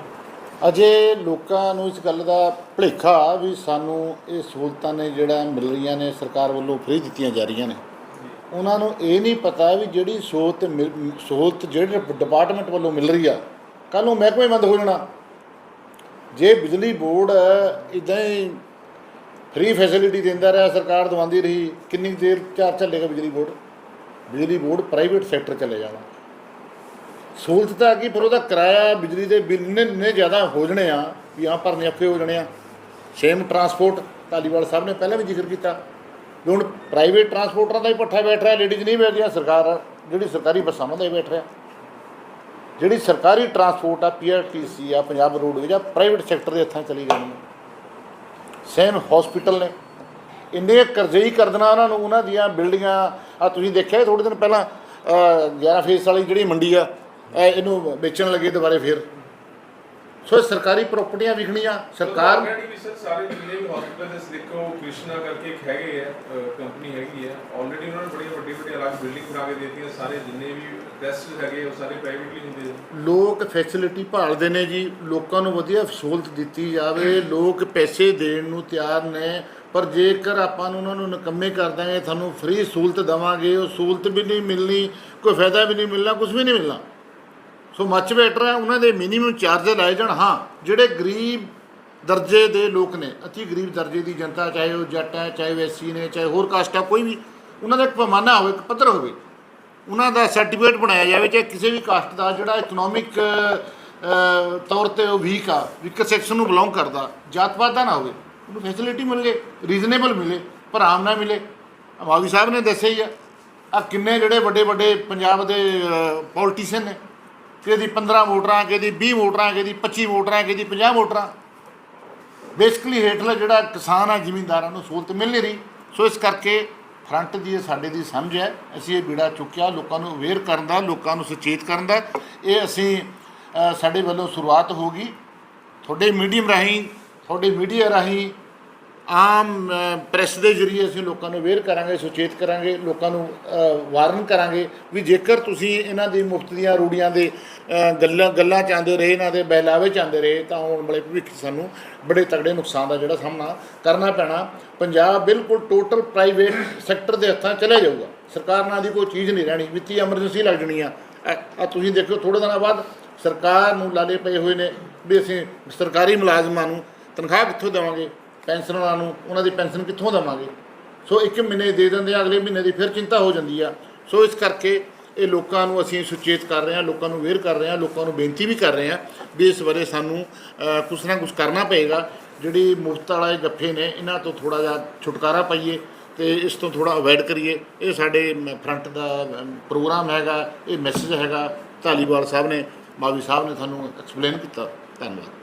ਅਜੇ ਲੋਕਾਂ ਨੂੰ ਇਸ ਗੱਲ ਦਾ ਭੁਲੇਖਾ ਵੀ ਸਾਨੂੰ ਇਹ ਸਹੂਲਤਾਂ ਨੇ ਜਿਹੜਾ ਮਿਲ ਰਹੀਆਂ ਨੇ, ਸਰਕਾਰ ਵੱਲੋਂ ਫ੍ਰੀ ਦਿੱਤੀਆਂ ਜਾ ਰਹੀਆਂ ਨੇ। ਉਹਨਾਂ ਨੂੰ ਇਹ ਨਹੀਂ ਪਤਾ ਵੀ ਜਿਹੜੀ ਸਹੂਲਤ ਮਿਲ- ਸਹੂਲਤ ਜਿਹੜੇ ਡਿਪਾਰਟਮੈਂਟ ਵੱਲੋਂ ਮਿਲ ਰਹੀ ਆ ਕੱਲ ਨੂੰ ਮਹਿਕਮੇ ਬੰਦ ਹੋ ਜਾਣਾ। ਜੇ ਬਿਜਲੀ ਬੋਰਡ ਇਦਾਂ ਹੀ ਫ੍ਰੀ ਫੈਸਿਲਿਟੀ ਦਿੰਦਾ ਰਿਹਾ, ਸਰਕਾਰ ਦਵਾਉਂਦੀ ਰਹੀ, ਕਿੰਨੀ ਕੁ ਦੇਰ ਚਾਰ ਚੱਲੇਗਾ ਬਿਜਲੀ ਬੋਰਡ? ਬਿਜਲੀ ਬੋਰਡ ਪ੍ਰਾਈਵੇਟ ਸੈਕਟਰ ਚਲੇ ਜਾਣਾ। ਸਹੂਲਤ ਤਾਂ ਕੀ ਪਰ ਉਹਦਾ ਕਿਰਾਇਆ ਬਿਜਲੀ ਦੇ ਬਿੱਲ ਨੇ ਨੇ ਜ਼ਿਆਦਾ ਹੋ ਜਣੇ ਆ, ਵੀ ਆ ਭਰਨੇ ਔਖੇ ਹੋ ਜਣੇ ਆ। ਸੇਮ ਟਰਾਂਸਪੋਰਟ ਧਾਲੀਵਾਲ ਸਾਹਿਬ ਨੇ ਪਹਿਲਾਂ ਵੀ ਜ਼ਿਕਰ ਕੀਤਾ। ਵੀ ਹੁਣ ਪ੍ਰਾਈਵੇਟ ਟਰਾਂਸਪੋਰਟਰਾਂ ਦਾ ਹੀ ਪੱਠਾ ਬੈਠ ਰਿਹਾ ਲੇਡੀਜ਼ ਨਹੀਂ ਬੈਠ ਰਿਹਾ ਸਰਕਾਰ ਜਿਹੜੀ ਸਰਕਾਰੀ ਬੱਸਾਂ ਉਹਨਾਂ ਦਾ ਹੀ ਬੈਠ ਰਿਹਾ। ਜਿਹੜੀ ਸਰਕਾਰੀ ਟਰਾਂਸਪੋਰਟ ਆ ਪੀਆਰਟੀਸੀ ਆ ਪੰਜਾਬ ਰੋਡਵੇਜ ਆ ਪ੍ਰਾਈਵੇਟ ਸੈਕਟਰ ਦੇ ਹੱਥਾਂ ਚਲੀ ਜਾਣੀ ਸੇਮ ਹਸਪੀਟਲ ਨੇ। ਇੰਨੇ ਕਰਜ਼ਈ ਕਰ ਦੇਣਾ ਉਹਨਾਂ ਨੂੰ ਉਹਨਾਂ ਦੀਆਂ ਬਿਲਡਿੰਗਾਂ ਆ ਤੁਸੀਂ ਦੇਖਿਆ ਥੋੜੇ ਦਿਨ ਪਹਿਲਾਂ ਅਹ, 11 ਫੇਸ ਵਾਲੀ ਜਿਹੜੀ ਮੰਡੀ ਆ ਇਹਨੂੰ ਵੇਚਣ ਲੱਗੇ ਦੁਬਾਰੇ ਫੇਰ। ਸੋ ਸਰਕਾਰੀ ਪ੍ਰਾਪਰਟੀਆਂ ਵਿਕਣੀਆਂ ਸਰਕਾਰ ਆਲਰੇਡੀ ਵੀ ਸਰ ਸਾਰੇ ਜਿੰਨੇ ਵੀ ਹਸਪੀਟਲ ਦੇ ਦੇਖੋ ਕ੍ਰਿਸ਼ਨਾ ਕਰਕੇ ਇੱਕ ਹੈਗੇ ਆ ਕੰਪਨੀ ਹੈਗੀ ਹੈ ਆਲਰੇਡੀ ਉਹਨਾਂ ਨੇ ਬੜੀਆਂ ਵੱਡੀ ਵੱਡੀ ਅਲੱਗ ਬਿਲਡਿੰਗ ਬਣਾ ਕੇ ਦਿੱਤੀਆਂ ਸਾਰੇ ਜਿੰਨੇ ਵੀ ਟੈਸਟ ਹੈਗੇ ਉਹ ਸਾਰੇ ਪ੍ਰਾਈਵੇਟਲੀ ਹੁੰਦੇ ਆ। ਲੋਕ ਫੈਸਿਲਿਟੀ ਭਾਲਦੇ ਨੇ ਜੀ ਲੋਕਾਂ ਨੂੰ ਵਧੀਆ ਸਹੂਲਤ ਦਿੱਤੀ ਜਾਵੇ ਲੋਕ ਪੈਸੇ ਦੇਣ ਨੂੰ ਤਿਆਰ ਨੇ ਪਰ ਜੇਕਰ ਆਪਾਂ ਨੂੰ ਉਹਨਾਂ ਨੂੰ ਨਿਕੰਮੇ ਕਰ ਦਾਂਗੇ ਤੁਹਾਨੂੰ ਫ੍ਰੀ ਸਹੂਲਤ ਦੇਵਾਂਗੇ ਉਹ ਸਹੂਲਤ ਵੀ ਨਹੀਂ ਮਿਲਣੀ ਕੋਈ ਫਾਇਦਾ ਵੀ ਨਹੀਂ ਮਿਲਣਾ ਕੁਝ ਵੀ ਨਹੀਂ ਮਿਲਣਾ। ਸੋ ਮੱਚ ਬੈਟਰ ਹੈ, ਉਹਨਾਂ ਦੇ ਮਿਨੀਮਮ ਚਾਰਜ ਲਾਏ ਜਾਣ। ਹਾਂ, ਜਿਹੜੇ ਗਰੀਬ ਦਰਜੇ ਦੇ ਲੋਕ ਨੇ, ਅਤੀ ਗਰੀਬ ਦਰਜੇ ਦੀ ਜਨਤਾ, ਚਾਹੇ ਉਹ ਜੱਟ ਹੈ, ਚਾਹੇ ਉਹ ਐਸਸੀ ਨੇ, ਚਾਹੇ ਹੋਰ ਕਾਸਟ ਹੈ, ਕੋਈ ਵੀ, ਉਹਨਾਂ ਦਾ ਇੱਕ ਪੈਮਾਨਾ ਹੋਵੇ, ਇੱਕ ਪੱਧਰ ਹੋਵੇ, ਉਹਨਾਂ ਦਾ ਸਰਟੀਫਿਕੇਟ ਬਣਾਇਆ ਜਾਵੇ, ਚਾਹੇ ਕਿਸੇ ਵੀ ਕਾਸਟ ਦਾ ਜਿਹੜਾ ਇਕਨੋਮਿਕ ਤੌਰ ਤੇ ਉਹ ਵੀਕ ਆ ਵੀਕਰ ਸੈਕਸ਼ਨ ਨੂੰ ਬਿਲੋਂਗ ਕਰਦਾ ਜਾਤਪਾਤ ਦਾ ਨਾ ਹੋਵੇ, ਉਹਨੂੰ ਫੈਸਿਲਿਟੀ ਮਿਲੇ ਰੀਜ਼ਨੇਬਲ ਮਿਲੇ, ਪਰ ਆਮ ਨਾ ਮਿਲੇ। ਮਾਵੀ ਸਾਹਿਬ ਨੇ ਦੱਸਿਆ ਹੀ ਆ ਆ ਕਿੰਨੇ ਜਿਹੜੇ ਵੱਡੇ ਵੱਡੇ ਪੰਜਾਬ ਦੇ ਪੋਲੀਟੀਸ਼ੀਅਨ ਨੇ ਕਿਹਦੀ 15 ਵੋਟਰਾਂ, ਕਿਹਦੀ 20 ਵੋਟਰਾਂ, ਕਿਹਦੀ 25 ਵੋਟਰਾਂ, ਕਿਹਦੀ 50 ਵੋਟਰਾਂ। ਬੇਸਿਕਲੀ ਹੇਠਲਾ ਜਿਹੜਾ ਕਿਸਾਨ ਆ ਜ਼ਿਮੀਂਦਾਰਾਂ ਨੂੰ ਸਹੂਲਤ ਮਿਲ ਨਹੀਂ ਰਹੀ। ਸੋ ਇਸ ਕਰਕੇ ਫਰੰਟ ਦੀ ਇਹ ਸਾਡੇ ਦੀ ਸਮਝ ਹੈ। ਅਸੀਂ ਇਹ ਬੀੜਾ ਚੁੱਕਿਆ, ਲੋਕਾਂ ਨੂੰ ਅਵੇਅਰ ਕਰਨ ਦਾ, ਲੋਕਾਂ ਨੂੰ ਸੁਚੇਤ ਕਰਨ ਦਾ। ਇਹ ਅਸੀਂ ਸਾਡੇ ਵੱਲੋਂ ਸ਼ੁਰੂਆਤ ਹੋਗੀ ਤੁਹਾਡੇ ਮੀਡੀਅਮ ਰਾਹੀਂ, ਤੁਹਾਡੇ ਮੀਡੀਆ ਰਾਹੀਂ ਆਮ ਪ੍ਰੈਸ ਦੇ ਜ਼ਰੀਏ ਅਸੀਂ ਲੋਕਾਂ ਨੂੰ ਅਵੇਅਰ ਕਰਾਂਗੇ ਸੁਚੇਤ ਕਰਾਂਗੇ ਲੋਕਾਂ ਨੂੰ ਵਾਰਨ ਕਰਾਂਗੇ ਵੀ ਜੇਕਰ ਤੁਸੀਂ ਇਹਨਾਂ ਦੀ ਮੁਫਤ ਦੀਆਂ ਰੂੜੀਆਂ ਦੇ ਅ, ਗੱਲਾਂ ਗੱਲਾਂ ਚਾਹੁੰਦੇ ਰਹੇ ਇਹਨਾਂ ਦੇ ਬਹਿਲਾਵੇ ਚਾਹੁੰਦੇ ਰਹੇ ਤਾਂ ਆਉਣ ਵਾਲੇ ਭਵਿੱਖ ਸਾਨੂੰ ਬੜੇ ਤਗੜੇ ਨੁਕਸਾਨ ਦਾ ਜਿਹੜਾ ਸਾਹਮਣਾ ਕਰਨਾ ਪੈਣਾ। ਪੰਜਾਬ ਬਿਲਕੁਲ ਟੋਟਲ ਪ੍ਰਾਈਵੇਟ ਸੈਕਟਰ ਦੇ ਹੱਥਾਂ ਚਲਾ ਜਾਊਗਾ। ਸਰਕਾਰ ਨਾਲ ਦੀ ਕੋਈ ਚੀਜ਼ ਨਹੀਂ ਰਹਿਣੀ। ਵਿੱਤੀ ਐਮਰਜੈਂਸੀ ਲੱਗ ਜਣੀ ਆ। ਆ ਤੁਸੀਂ ਦੇਖੋ ਥੋੜੇ ਦਿਨਾਂ ਬਾਅਦ ਸਰਕਾਰ ਨੂੰ ਲਾਲੇ ਪਏ ਹੋਏ ਨੇ ਵੀ ਅਸੀਂ ਸਰਕਾਰੀ ਮੁਲਾਜ਼ਮਾਂ ਨੂੰ ਤਨਖਾਹ ਕਿੱਥੋਂ ਦੇਵਾਂਗੇ? ਪੈਨਸ਼ਨ ਵਾਲਿਆਂ ਨੂੰ, ਉਹਨਾਂ ਦੀ ਪੈਨਸ਼ਨ ਕਿੱਥੋਂ ਦੇਵਾਂਗੇ? ਸੋ ਇੱਕ ਮਹੀਨੇ ਦੇ ਦਿੰਦੇ ਆ, ਅਗਲੇ ਮਹੀਨੇ ਦੀ ਫਿਰ ਚਿੰਤਾ ਹੋ ਜਾਂਦੀ ਆ। ਸੋ ਇਸ ਕਰਕੇ ਇਹ ਲੋਕਾਂ ਨੂੰ ਅਸੀਂ ਸੁਚੇਤ ਕਰ ਰਹੇ ਹਾਂ, ਲੋਕਾਂ ਨੂੰ ਅਵੇਅਰ ਕਰ ਰਹੇ ਹਾਂ, ਲੋਕਾਂ ਨੂੰ ਬੇਨਤੀ ਵੀ ਕਰ ਰਹੇ ਹਾਂ ਵੀ ਇਸ ਬਾਰੇ ਸਾਨੂੰ ਕੁਛ ਨਾ ਕੁਛ ਕਰਨਾ ਪਏਗਾ। ਜਿਹੜੀ ਮੁਫਤ ਵਾਲੇ ਗੱਫੇ ਨੇ, ਇਹਨਾਂ ਤੋਂ ਥੋੜਾ ਜਿਹਾ ਛੁਟਕਾਰਾ ਪਾਈਏ ਤੇ ਇਸ ਤੋਂ ਥੋੜਾ ਅਵੋਇਡ ਕਰੀਏ। ਇਹ ਸਾਡੇ ਫਰੰਟ ਦਾ ਪ੍ਰੋਗਰਾਮ ਹੈਗਾ, ਇਹ ਮੈਸੇਜ ਹੈਗਾ। ਧਾਲੀਵਾਲ ਸਾਹਿਬ ਨੇ, ਮਾਵੀ ਸਾਹਿਬ ਨੇ ਸਾਨੂੰ ਐਕਸਪਲੇਨ ਕੀਤਾ। ਧੰਨਵਾਦ।